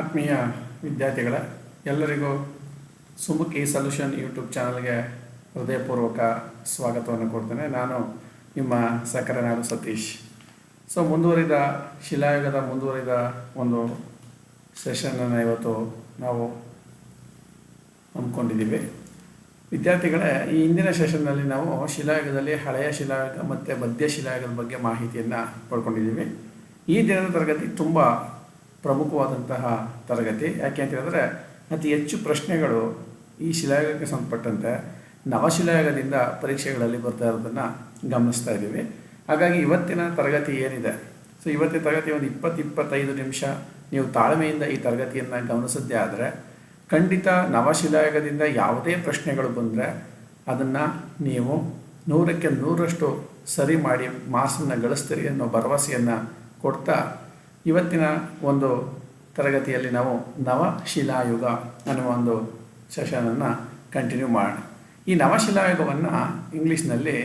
ಆತ್ಮೀಯ ವಿದ್ಯಾರ್ಥಿಗಳ, ಎಲ್ಲರಿಗೂ ಸುಮುಖಿ ಸೊಲ್ಯೂಷನ್ ಯೂಟ್ಯೂಬ್ ಚಾನಲ್ಗೆ ಹೃದಯಪೂರ್ವಕ ಸ್ವಾಗತವನ್ನು ಕೊಡ್ತೇನೆ. ನಾನು ನಿಮ್ಮ ಸಕ್ಕರೆನಾಡು ಸತೀಶ್. ಸೊ, ಮುಂದುವರಿದ ಶಿಲಾಯುಗದ ಮುಂದುವರಿದ ಒಂದು ಸೆಷನನ್ನು ಇವತ್ತು ನಾವು ಹಮ್ಮಿಕೊಂಡಿದ್ದೀವಿ. ವಿದ್ಯಾರ್ಥಿಗಳೇ, ಈ ಹಿಂದಿನ ಸೆಷನ್ನಲ್ಲಿ ನಾವು ಶಿಲಾಯುಗದಲ್ಲಿ ಹಳೆಯ ಶಿಲಾಯುಗ ಮತ್ತು ಮಧ್ಯ ಶಿಲಾಯುಗದ ಬಗ್ಗೆ ಮಾಹಿತಿಯನ್ನು ಪಡ್ಕೊಂಡಿದ್ದೀವಿ. ಈ ದಿನದ ತರಗತಿ ತುಂಬ ಪ್ರಮುಖವಾದಂತಹ ತರಗತಿ. ಯಾಕೆ ಅಂತ ಹೇಳಿದ್ರೆ ಅತಿ ಹೆಚ್ಚು ಪ್ರಶ್ನೆಗಳು ಈ ಶಿಲಾಯುಗಕ್ಕೆ ಸಂಬಂಧಪಟ್ಟಂತೆ ನವಶಿಲಾಯುಗದಿಂದ ಪರೀಕ್ಷೆಗಳಲ್ಲಿ ಬರ್ತಾ ಇರೋದನ್ನು ಗಮನಿಸ್ತಾ ಇದ್ದೀವಿ. ಹಾಗಾಗಿ ಇವತ್ತಿನ ತರಗತಿ ಏನಿದೆ? ಸೊ, ಇವತ್ತಿನ ತರಗತಿ ಒಂದು ಇಪ್ಪತ್ತು ಇಪ್ಪತ್ತೈದು ನಿಮಿಷ ನೀವು ತಾಳ್ಮೆಯಿಂದ ಈ ತರಗತಿಯನ್ನು ಗಮನಿಸಿದ್ದೇ ಆದರೆ ಖಂಡಿತ ನವಶಿಲಾಯುಗದಿಂದ ಯಾವುದೇ ಪ್ರಶ್ನೆಗಳು ಬಂದರೆ ಅದನ್ನು ನೀವು ನೂರಕ್ಕೆ ನೂರಷ್ಟು ಸರಿ ಮಾಡಿ ಮಾರ್ಕ್ಸನ್ನು ಗಳಿಸ್ತೀರಿ ಅನ್ನೋ ಭರವಸೆಯನ್ನು ಕೊಡ್ತಾ ಇವತ್ತಿನ ಒಂದು ತರಗತಿಯಲ್ಲಿ ನಾವು ನವಶಿಲಾಯುಗ ಅನ್ನುವ ಒಂದು ಸೆಷನನ್ನು ಕಂಟಿನ್ಯೂ ಮಾಡೋಣ. ಈ ನವಶಿಲಾಯುಗವನ್ನು ಇಂಗ್ಲೀಷ್ನಲ್ಲಿ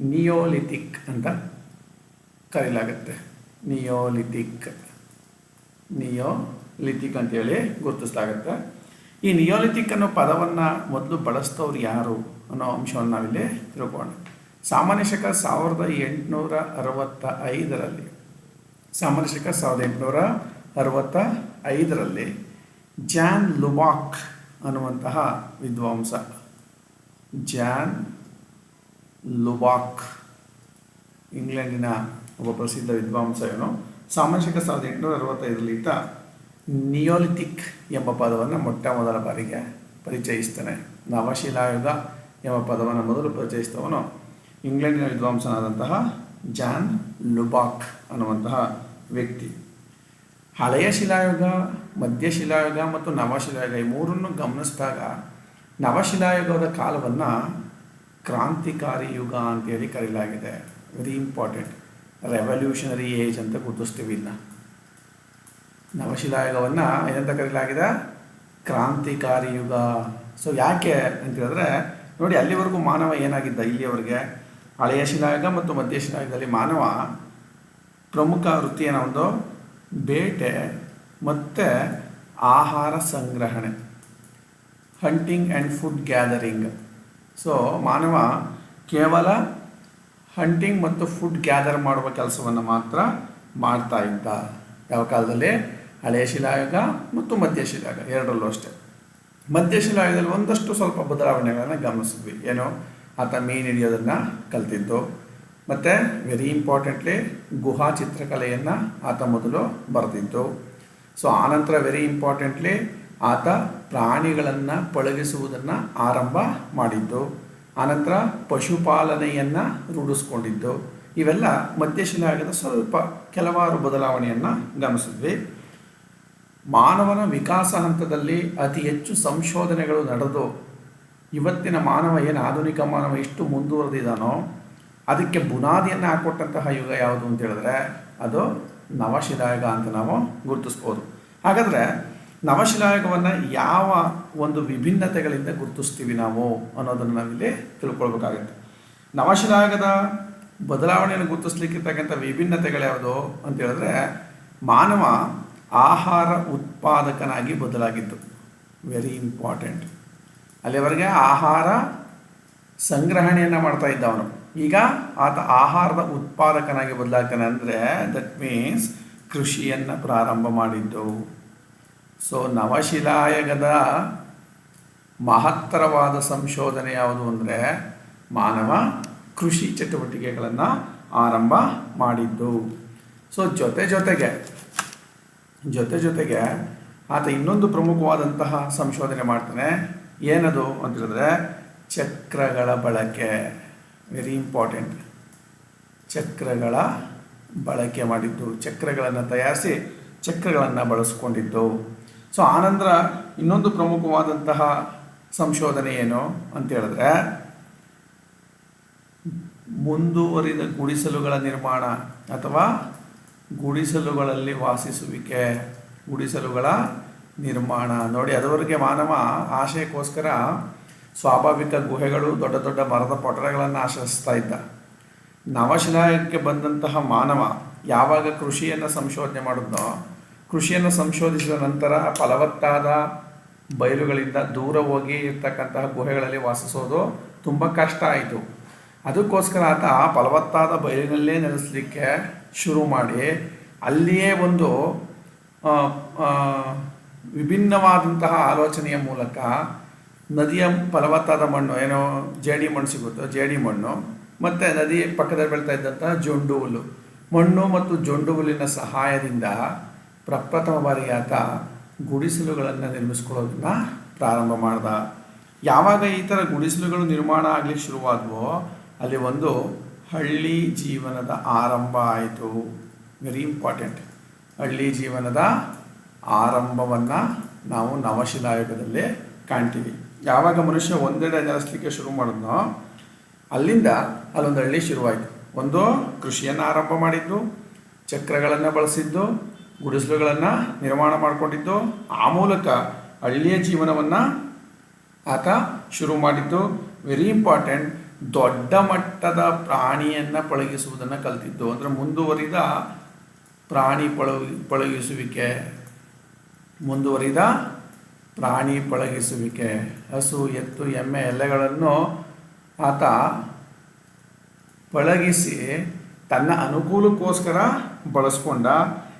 ನಿಯೋಲಿಥಿಕ್ ಅಂತ ಕರೆಯಲಾಗುತ್ತೆ ನಿಯೋಲಿಥಿಕ್. ನಿಯೋಲಿಥಿಕ್ ಅಂತೇಳಿ ಗುರುತಿಸಲಾಗುತ್ತೆ. ಈ ನಿಯೋಲಿಥಿಕ್ ಅನ್ನೋ ಪದವನ್ನು ಮೊದಲು ಬಳಸ್ತವ್ರು ಯಾರು ಅನ್ನೋ ಅಂಶವನ್ನು ನಾವಿಲ್ಲಿ ತಿಳ್ಕೊಳ್ಳೋಣ. ಸಾಮಾನ್ಯ ಶಕ ಸಾವಿರದ ಎಂಟುನೂರ ಅರವತ್ತ ಐದರಲ್ಲಿ ಸಾಮಾನ್ಯ ಸಾವಿರದ ಎಂಟುನೂರ ಅರವತ್ತ ಐದರಲ್ಲಿ ಜಾನ್ ಲುಬಾಕ್ ಅನ್ನುವಂತಹ ವಿದ್ವಾಂಸ. John Lubbock. ಇಂಗ್ಲೆಂಡಿನ ಒಬ್ಬ ಪ್ರಸಿದ್ಧ ವಿದ್ವಾಂಸ ಏನು ಸಾಮಾನ್ಯ ಶಕ ಸಾವಿರದ ಎಂಟುನೂರ ಅರವತ್ತೈದರಲ್ಲಿ ಈತ ನಿಯೋಲಿಥಿಕ್ ಎಂಬ ಪದವನ್ನು ಮೊಟ್ಟ ಮೊದಲ ಬಾರಿಗೆ ಪರಿಚಯಿಸ್ತಾನೆ. ನವಶಿಲಾಯುಗ ಎಂಬ ಪದವನ್ನು ಮೊದಲು ಪರಿಚಯಿಸಿದವನು ಇಂಗ್ಲೆಂಡಿನ ವಿದ್ವಾಂಸನಾದಂತಹ ಜಾನ್ ಲುಬಾಕ್ ಅನ್ನುವಂತಹ ವ್ಯಕ್ತಿ. ಹಳೆಯ ಶಿಲಾಯುಗ, ಮಧ್ಯ ಶಿಲಾಯುಗ ಮತ್ತು ನವಶಿಲಾಯುಗ ಈ ಮೂರನ್ನು ಗಮನಿಸಿದಾಗ ನವಶಿಲಾಯುಗದ ಕಾಲವನ್ನು ಕ್ರಾಂತಿಕಾರಿ ಯುಗ ಅಂತೇಳಿ ಕರೆಯಲಾಗಿದೆ. ವೆರಿ ಇಂಪಾರ್ಟೆಂಟ್ ರೆವಲ್ಯೂಷನರಿ ಏಜ್ ಅಂತ ಗುರುತಿಸ್ತೀವಿ ಇನ್ನು. ನವಶಿಲಾಯುಗವನ್ನು ಏನಂತ ಕರೆಯಲಾಗಿದೆ? ಕ್ರಾಂತಿಕಾರಿ ಯುಗ. ಸೊ ಯಾಕೆ ಅಂತ ಹೇಳಿದ್ರೆ ನೋಡಿ ಅಲ್ಲಿವರೆಗೂ ಮಾನವ ಏನಾಗಿದ್ದ? ಇಲ್ಲಿಯವರೆಗೆ ಹಳೆಯ ಶಿಲಾಯುಗ ಮತ್ತು ಮಧ್ಯ ಶಿಲಾಯುಗದಲ್ಲಿ ಮಾನವ ಪ್ರಮುಖ ವೃತ್ತಿ ಏನೋ ಒಂದು ಬೇಟೆ ಮತ್ತು ಆಹಾರ ಸಂಗ್ರಹಣೆ hunting and food gathering so ಮಾನವ ಕೇವಲ ಹಂಟಿಂಗ್ ಮತ್ತು ಫುಡ್ ಗ್ಯಾದರ್ ಮಾಡುವ ಕೆಲಸವನ್ನು ಮಾತ್ರ ಮಾಡ್ತಾ ಇದ್ದ. ಯಾವ ಕಾಲದಲ್ಲಿ? ಹಳೆಯ ಶಿಲಾಯುಗ ಮತ್ತು ಮಧ್ಯ ಶಿಲಾಯುಗ ಎರಡರಲ್ಲೂ ಅಷ್ಟೇ. ಮಧ್ಯ ಶಿಲಾಯುಗದಲ್ಲಿ ಒಂದಷ್ಟು ಸ್ವಲ್ಪ ಬದಲಾವಣೆಗಳನ್ನು ಗಮನಿಸಿದ್ವಿ. ಏನು? ಆತ ಮೀನು ಹಿಡಿಯೋದನ್ನು ಕಲ್ತಿದ್ದು. ಮತ್ತು ವೆರಿ ಇಂಪಾರ್ಟೆಂಟ್ಲಿ ಗುಹಾ ಚಿತ್ರಕಲೆಯನ್ನು ಆತ ಮೊದಲು ಬರೆದಿದ್ದು. ಸೊ ಆನಂತರ ವೆರಿ ಇಂಪಾರ್ಟೆಂಟ್ಲಿ ಆತ ಪ್ರಾಣಿಗಳನ್ನು ಪಳಗಿಸುವುದನ್ನು ಆರಂಭ ಮಾಡಿದ್ದು. ಆನಂತರ ಪಶುಪಾಲನೆಯನ್ನು ರೂಢಿಸ್ಕೊಂಡಿದ್ದು. ಇವೆಲ್ಲ ಮಧ್ಯಶಿಲಾಗದ ಸ್ವಲ್ಪ ಕೆಲವಾರು ಬದಲಾವಣೆಯನ್ನು ಗಮನಿಸಿದ್ವಿ. ಮಾನವನ ವಿಕಾಸ ಹಂತದಲ್ಲಿ ಅತಿ ಹೆಚ್ಚು ಸಂಶೋಧನೆಗಳು ನಡೆದು ಇವತ್ತಿನ ಮಾನವ ಏನು ಆಧುನಿಕ ಮಾನವ ಎಷ್ಟು ಮುಂದುವರೆದಿದ್ದಾನೋ ಅದಕ್ಕೆ ಬುನಾದಿಯನ್ನು ಹಾಕ್ಕೊಟ್ಟಂತಹ ಯುಗ ಯಾವುದು ಅಂತ ಹೇಳಿದ್ರೆ ಅದು ನವಶಿಲಾಯುಗ ಅಂತ ನಾವು ಗುರುತಿಸ್ಬೋದು. ಹಾಗಾದರೆ ನವಶಿಲಾಯುಗವನ್ನು ಯಾವ ಒಂದು ವಿಭಿನ್ನತೆಗಳಿಂದ ಗುರುತಿಸ್ತೀವಿ ನಾವು ಅನ್ನೋದನ್ನು ನಾವಿಲ್ಲಿ ತಿಳ್ಕೊಳ್ಬೇಕಾಗುತ್ತೆ. ನವಶಿಲಾಯುಗದ ಬದಲಾವಣೆಯನ್ನು ಗುರುತಿಸ್ಲಿಕ್ಕಿರ್ತಕ್ಕಂಥ ವಿಭಿನ್ನತೆಗಳು ಯಾವುದು ಅಂತ ಹೇಳಿದ್ರೆ ಮಾನವ ಆಹಾರ ಉತ್ಪಾದಕನಾಗಿ ಬದಲಾಗಿದ್ದು. ವೆರಿ ಇಂಪಾರ್ಟೆಂಟ್ ಅಲ್ಲಿವರೆಗೆ ಆಹಾರ ಸಂಗ್ರಹಣೆಯನ್ನು ಮಾಡ್ತಾ ಇದ್ದ ಅವನು ಈಗ ಆತ ಆಹಾರದ ಉತ್ಪಾದಕನಾಗಿ ಬದಲಾಗ್ತಾನೆ ಅಂದರೆ ದಟ್ ಮೀನ್ಸ್ ಕೃಷಿಯನ್ನು ಪ್ರಾರಂಭ ಮಾಡಿದ್ದು. ಸೊ ನವಶಿಲಾಯಗದ ಮಹತ್ತರವಾದ ಸಂಶೋಧನೆ ಯಾವುದು ಅಂದರೆ ಮಾನವ ಕೃಷಿ ಚಟುವಟಿಕೆಗಳನ್ನು ಆರಂಭ ಮಾಡಿದ್ದು. ಸೊ ಜೊತೆ ಜೊತೆಗೆ ಜೊತೆ ಜೊತೆಗೆ ಆತ ಇನ್ನೊಂದು ಪ್ರಮುಖವಾದಂತಹ ಸಂಶೋಧನೆ ಮಾಡ್ತಾನೆ. ಏನದು ಅಂತ ಹೇಳಿದ್ರೆ ಚಕ್ರಗಳ ಬಳಕೆ. ವೆರಿ ಇಂಪಾರ್ಟೆಂಟ್ ಚಕ್ರಗಳ ಬಳಕೆ ಮಾಡಿದ್ದು. ಚಕ್ರಗಳನ್ನು ತಯಾರಿಸಿ ಚಕ್ರಗಳನ್ನು ಬಳಸ್ಕೊಂಡಿದ್ದು. ಸೊ ಆನಂದರ ಇನ್ನೊಂದು ಪ್ರಮುಖವಾದಂತಹ ಸಂಶೋಧನೆ ಏನು ಅಂತ ಹೇಳಿದ್ರೆ ಮುಂದುವರಿದ ಗುಡಿಸಲುಗಳ ನಿರ್ಮಾಣ ಅಥವಾ ಗುಡಿಸಲುಗಳಲ್ಲಿ ವಾಸಿಸುವಿಕೆ. ಗುಡಿಸಲುಗಳ ನಿರ್ಮಾಣ. ನೋಡಿ, ಅದುವರೆಗೆ ಮಾನವ ಆಶಯಕ್ಕೋಸ್ಕರ ಸ್ವಾಭಾವಿಕ ಗುಹೆಗಳು, ದೊಡ್ಡ ದೊಡ್ಡ ಮರದ ಪೊಟರಗಳನ್ನು ಆಶ್ರಯಿಸ್ತಾ ಇದ್ದ. ನವಶಿಲಾಯಕ್ಕೆ ಬಂದಂತಹ ಮಾನವ ಯಾವಾಗ ಕೃಷಿಯನ್ನು ಸಂಶೋಧನೆ ಮಾಡಿದ್ನೋ, ಕೃಷಿಯನ್ನು ಸಂಶೋಧಿಸಿದ ನಂತರ ಫಲವತ್ತಾದ ಬಯಲುಗಳಿಂದ ದೂರ ಹೋಗಿ ಇರ್ತಕ್ಕಂತಹ ಗುಹೆಗಳಲ್ಲಿ ವಾಸಿಸೋದು ತುಂಬ ಕಷ್ಟ ಆಯಿತು. ಅದಕ್ಕೋಸ್ಕರ ಆತ ಫಲವತ್ತಾದ ಬಯಲಿನಲ್ಲೇ ನೆಲೆಸಲಿಕ್ಕೆ ಶುರು ಮಾಡಿ, ಅಲ್ಲಿಯೇ ಒಂದು ವಿಭಿನ್ನವಾದಂತಹ ಆಲೋಚನೆಯ ಮೂಲಕ ನದಿಯ ಫಲವತ್ತಾದ ಮಣ್ಣು, ಏನೋ ಜೇಡಿ ಮಣ್ಣು ಸಿಗುತ್ತೋ, ಜೇಡಿ ಮಣ್ಣು, ಮತ್ತು ನದಿ ಪಕ್ಕದಲ್ಲಿ ಬೆಳೀತಾ ಇದ್ದಂತಹ ಜೊಂಡು ಮಣ್ಣು ಮತ್ತು ಜೊಂಡು ಸಹಾಯದಿಂದ ಪ್ರಪ್ರಥಮ ಬಾರಿಯಾದ ಗುಡಿಸಲುಗಳನ್ನು ನಿರ್ಮಿಸ್ಕೊಳ್ಳೋದನ್ನ ಪ್ರಾರಂಭ ಮಾಡ್ದ. ಯಾವಾಗ ಈ ಥರ ಗುಡಿಸಲುಗಳು ನಿರ್ಮಾಣ ಆಗಲಿಕ್ಕೆ ಶುರುವಾದವೋ, ಅಲ್ಲಿ ಒಂದು ಹಳ್ಳಿ ಜೀವನದ ಆರಂಭ ಆಯಿತು. ವೆರಿ ಇಂಪಾರ್ಟೆಂಟ್ ಹಳ್ಳಿ ಜೀವನದ ಆರಂಭವನ್ನು ನಾವು ನವಶಿಲಾಯುಗದಲ್ಲಿ ಕಾಣ್ತೀವಿ. ಯಾವಾಗ ಮನುಷ್ಯ ಒಂದೆಡೆ ನೆಲೆಸಲಿಕ್ಕೆ ಶುರು ಮಾಡಿದ್ನೋ ಅಲ್ಲಿಂದ ಅಲ್ಲೊಂದು ಹಳ್ಳಿ ಶುರುವಾಯಿತು. ಒಂದು ಕೃಷಿಯನ್ನು ಆರಂಭ ಮಾಡಿದ್ದು, ಚಕ್ರಗಳನ್ನು ಬಳಸಿದ್ದು, ಗುಡಿಸಲುಗಳನ್ನು ನಿರ್ಮಾಣ ಮಾಡಿಕೊಂಡಿದ್ದು, ಆ ಮೂಲಕ ಹಳ್ಳಿಯ ಜೀವನವನ್ನು ಆತ ಶುರು ಮಾಡಿದ್ದು. ವೆರಿ ಇಂಪಾರ್ಟೆಂಟ್ ದೊಡ್ಡ ಮಟ್ಟದ ಪ್ರಾಣಿಯನ್ನು ಪಳಗಿಸುವುದನ್ನು ಕಲ್ತಿದ್ದು. ಅಂದರೆ ಮುಂದುವರಿದ ಪ್ರಾಣಿ ಪಳಗಿ ಪಳಗಿಸುವಿಕೆ ಮುಂದುವರಿದ ಪ್ರಾಣಿ ಪಳಗಿಸುವಿಕೆ. ಹಸು, ಎತ್ತು, ಎಮ್ಮೆ ಎಲೆಗಳನ್ನು ಆತ ಪಳಗಿಸಿ ತನ್ನ ಅನುಕೂಲಕ್ಕೋಸ್ಕರ ಬಳಸ್ಕೊಂಡ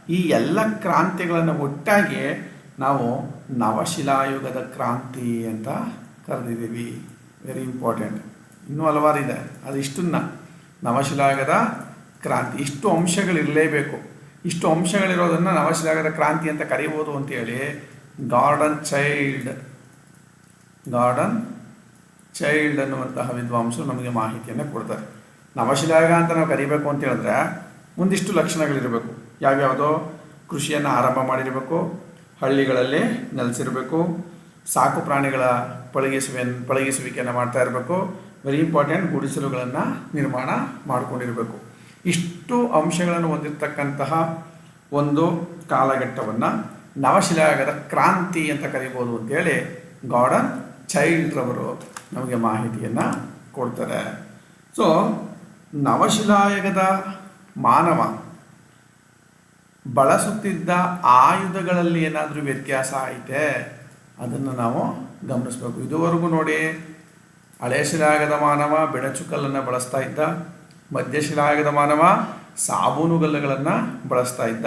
ಈ ಎಲ್ಲ ಕ್ರಾಂತಿಗಳನ್ನು ಒಟ್ಟಾಗಿ ನಾವು ನವಶಿಲಾಯುಗದ ಕ್ರಾಂತಿ ಅಂತ ಕರೆದಿದ್ದೀವಿ. ವೆರಿ ಇಂಪಾರ್ಟೆಂಟ್ ಇನ್ನೂ ಹಲವಾರಿದೆ ಅದು ಇಷ್ಟನ್ನ. ನವಶಿಲಾಯುಗದ ಕ್ರಾಂತಿ. ಇಷ್ಟು ಅಂಶಗಳಿರಲೇಬೇಕು. ಇಷ್ಟು ಅಂಶಗಳಿರೋದನ್ನು ನವಶಿಲಾಗರ ಕ್ರಾಂತಿ ಅಂತ ಕರೀಬೋದು ಅಂತೇಳಿ ಗಾರ್ಡನ್ ಚೈಲ್ಡ್ ಗಾರ್ಡನ್ ಚೈಲ್ಡ್ ಅನ್ನುವಂತಹ ವಿದ್ವಾಂಸರು ನಮಗೆ ಮಾಹಿತಿಯನ್ನು ಕೊಡ್ತಾರೆ. ನವಶಿಲಾಗ ಅಂತ ನಾವು ಕರಿಬೇಕು ಅಂತ ಹೇಳಿದ್ರೆ ಒಂದಿಷ್ಟು ಲಕ್ಷಣಗಳಿರಬೇಕು. ಯಾವ್ಯಾವುದೋ ಕೃಷಿಯನ್ನು ಆರಂಭ ಮಾಡಿರಬೇಕು, ಹಳ್ಳಿಗಳಲ್ಲಿ ನೆಲೆಸಿರಬೇಕು, ಸಾಕು ಪ್ರಾಣಿಗಳ ಪಳಗಿಸುವೆ, ಪಳಗಿಸುವಿಕೆಯನ್ನು ಮಾಡ್ತಾ ಇರಬೇಕು ವೆರಿ ಇಂಪಾರ್ಟೆಂಟ್ ಗುಡಿಸಲುಗಳನ್ನು ನಿರ್ಮಾಣ ಮಾಡಿಕೊಂಡಿರಬೇಕು. ಇಷ್ಟು ಅಂಶಗಳನ್ನು ಹೊಂದಿರತಕ್ಕಂತಹ ಒಂದು ಕಾಲಘಟ್ಟವನ್ನು ನವಶಿಲಾಗದ ಕ್ರಾಂತಿ ಅಂತ ಕರಿಬೋದು ಅಂತೇಳಿ ಗಾರ್ಡನ್ ಚೈಲ್ಡ್ರವರು ನಮಗೆ ಮಾಹಿತಿಯನ್ನು ಕೊಡ್ತಾರೆ. ಸೊ ನವಶಿಲಾಯುಗದ ಮಾನವ ಬಳಸುತ್ತಿದ್ದ ಆಯುಧಗಳಲ್ಲಿ ಏನಾದರೂ ವ್ಯತ್ಯಾಸ ಐತೆ? ಅದನ್ನು ನಾವು ಗಮನಿಸಬೇಕು. ಇದುವರೆಗೂ ನೋಡಿ, ಹಳೆ ಶಿಲಾಯುಗದ ಮಾನವ ಬೆಳಚುಕಲ್ಲನ್ನು ಬಳಸ್ತಾ ಇದ್ದ ಮಧ್ಯಶಿಲಾಯುಗದ ಮಾನವ ಸಾಬೂನುಗಲ್ಲುಗಳನ್ನು ಬಳಸ್ತಾ ಇದ್ದ.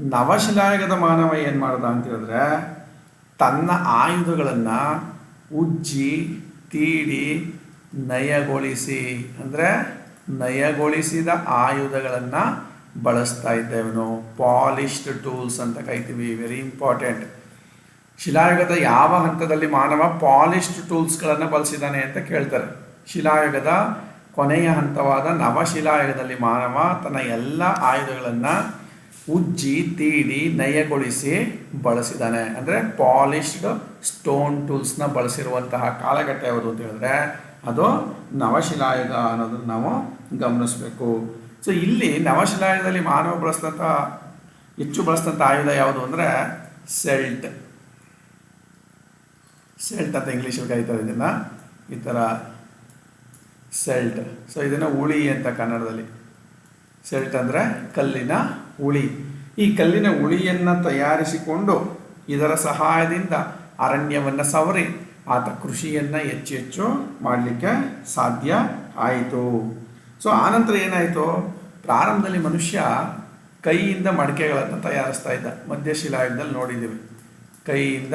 ನವಶಿಲಾಯುಗದ ಮಾನವ ಏನು ಮಾಡ್ದ ಅಂತ ಹೇಳಿದ್ರೆ, ತನ್ನ ಆಯುಧಗಳನ್ನು ಉಜ್ಜಿ, ತೀಡಿ, ನಯಗೊಳಿಸಿ, ಅಂದರೆ ನಯಗೊಳಿಸಿದ ಆಯುಧಗಳನ್ನು ಬಳಸ್ತಾ ಇದ್ದೇವನು. ಪಾಲಿಶ್ಡ್ ಟೂಲ್ಸ್ ಅಂತ ಕರಿತೀವಿ ವೆರಿ ಇಂಪಾರ್ಟೆಂಟ್ ಶಿಲಾಯುಗದ ಯಾವ ಹಂತದಲ್ಲಿ ಮಾನವ ಪಾಲಿಶ್ಡ್ ಟೂಲ್ಸ್ಗಳನ್ನು ಬಳಸಿದ್ದಾನೆ ಅಂತ ಕೇಳ್ತಾರೆ. ಶಿಲಾಯುಗದ ಕೊನೆಯ ಹಂತವಾದ ನವಶಿಲಾಯುಗದಲ್ಲಿ ಮಾನವ ತನ್ನ ಎಲ್ಲ ಆಯುಧಗಳನ್ನು ಉಜ್ಜಿ, ತೀಡಿ, ನಯಗೊಳಿಸಿ ಬಳಸಿದ್ದಾನೆ. ಅಂದರೆ ಪಾಲಿಶ್ಡ್ ಸ್ಟೋನ್ ಟೂಲ್ಸ್ನ ಬಳಸಿರುವಂತಹ ಕಾಲಘಟ್ಟ ಯಾವುದು ಅಂತ ಹೇಳಿದ್ರೆ, ಅದು ನವಶಿಲಾಯುಗ ಅನ್ನೋದನ್ನು ನಾವು ಗಮನಿಸಬೇಕು. ಸೊ ಇಲ್ಲಿ ನವಶಿಲಾಯುಗದಲ್ಲಿ ಮಾನವ ಬಳಸಿದಂಥ ಹೆಚ್ಚು ಬಳಸಿದಂಥ ಆಯುಧ ಯಾವುದು ಅಂದರೆ ಸೆಲ್ಟ್. ಸೆಲ್ಟ್ ಅಂತ ಇಂಗ್ಲೀಷಲ್ಲಿ ಕರೀತಾರೆ ಇದನ್ನು. ಈ ಥರ ಸೆಲ್ಟ್ ಸೊ ಇದನ್ನು ಉಳಿ ಅಂತ ಕನ್ನಡದಲ್ಲಿ. ಸೆಲ್ಟ್ ಅಂದರೆ ಕಲ್ಲಿನ ಉಳಿ. ಈ ಕಲ್ಲಿನ ಉಳಿಯನ್ನು ತಯಾರಿಸಿಕೊಂಡು ಇದರ ಸಹಾಯದಿಂದ ಅರಣ್ಯವನ್ನು ಸವರಿ, ಆತ ಕೃಷಿಯನ್ನು ಹೆಚ್ಚು ಹೆಚ್ಚು ಮಾಡಲಿಕ್ಕೆ ಸಾಧ್ಯ ಆಯಿತು. ಸೊ ಆನಂತರ ಏನಾಯಿತು? ಪ್ರಾರಂಭದಲ್ಲಿ ಮನುಷ್ಯ ಕೈಯಿಂದ ಮಡಿಕೆಗಳನ್ನು ತಯಾರಿಸ್ತಾ ಇದ್ದ. ಮಧ್ಯಶಿಲಾಯುಗದಲ್ಲಿ ನೋಡಿದ್ದೀವಿ. ಕೈಯಿಂದ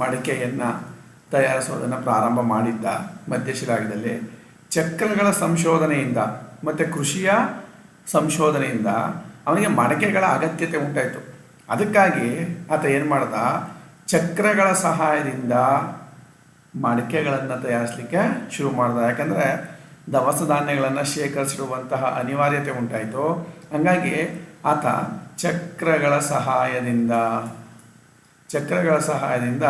ಮಡಿಕೆಯನ್ನು ತಯಾರಿಸೋದನ್ನು ಪ್ರಾರಂಭ ಮಾಡಿದ್ದ ಮಧ್ಯಶಿಲಾಯುಗದಲ್ಲಿ ಚಕ್ರಗಳ ಸಂಶೋಧನೆಯಿಂದ, ಮತ್ತು ಕೃಷಿಯ ಸಂಶೋಧನೆಯಿಂದ ಅವನಿಗೆ ಮಡಕೆಗಳ ಅಗತ್ಯತೆ ಉಂಟಾಯಿತು. ಅದಕ್ಕಾಗಿ ಆತ ಏನು ಮಾಡ್ದ? ಚಕ್ರಗಳ ಸಹಾಯದಿಂದ ಮಡಿಕೆಗಳನ್ನು ತಯಾರಿಸಲಿಕ್ಕೆ ಶುರು ಮಾಡ್ದ. ಯಾಕಂದರೆ ದವಸ ಧಾನ್ಯಗಳನ್ನು ಶೇಖರಿಸಿಡುವಂತಹ ಅನಿವಾರ್ಯತೆ ಉಂಟಾಯಿತು. ಹಂಗಾಗಿ ಆತ ಚಕ್ರಗಳ ಸಹಾಯದಿಂದ ಚಕ್ರಗಳ ಸಹಾಯದಿಂದ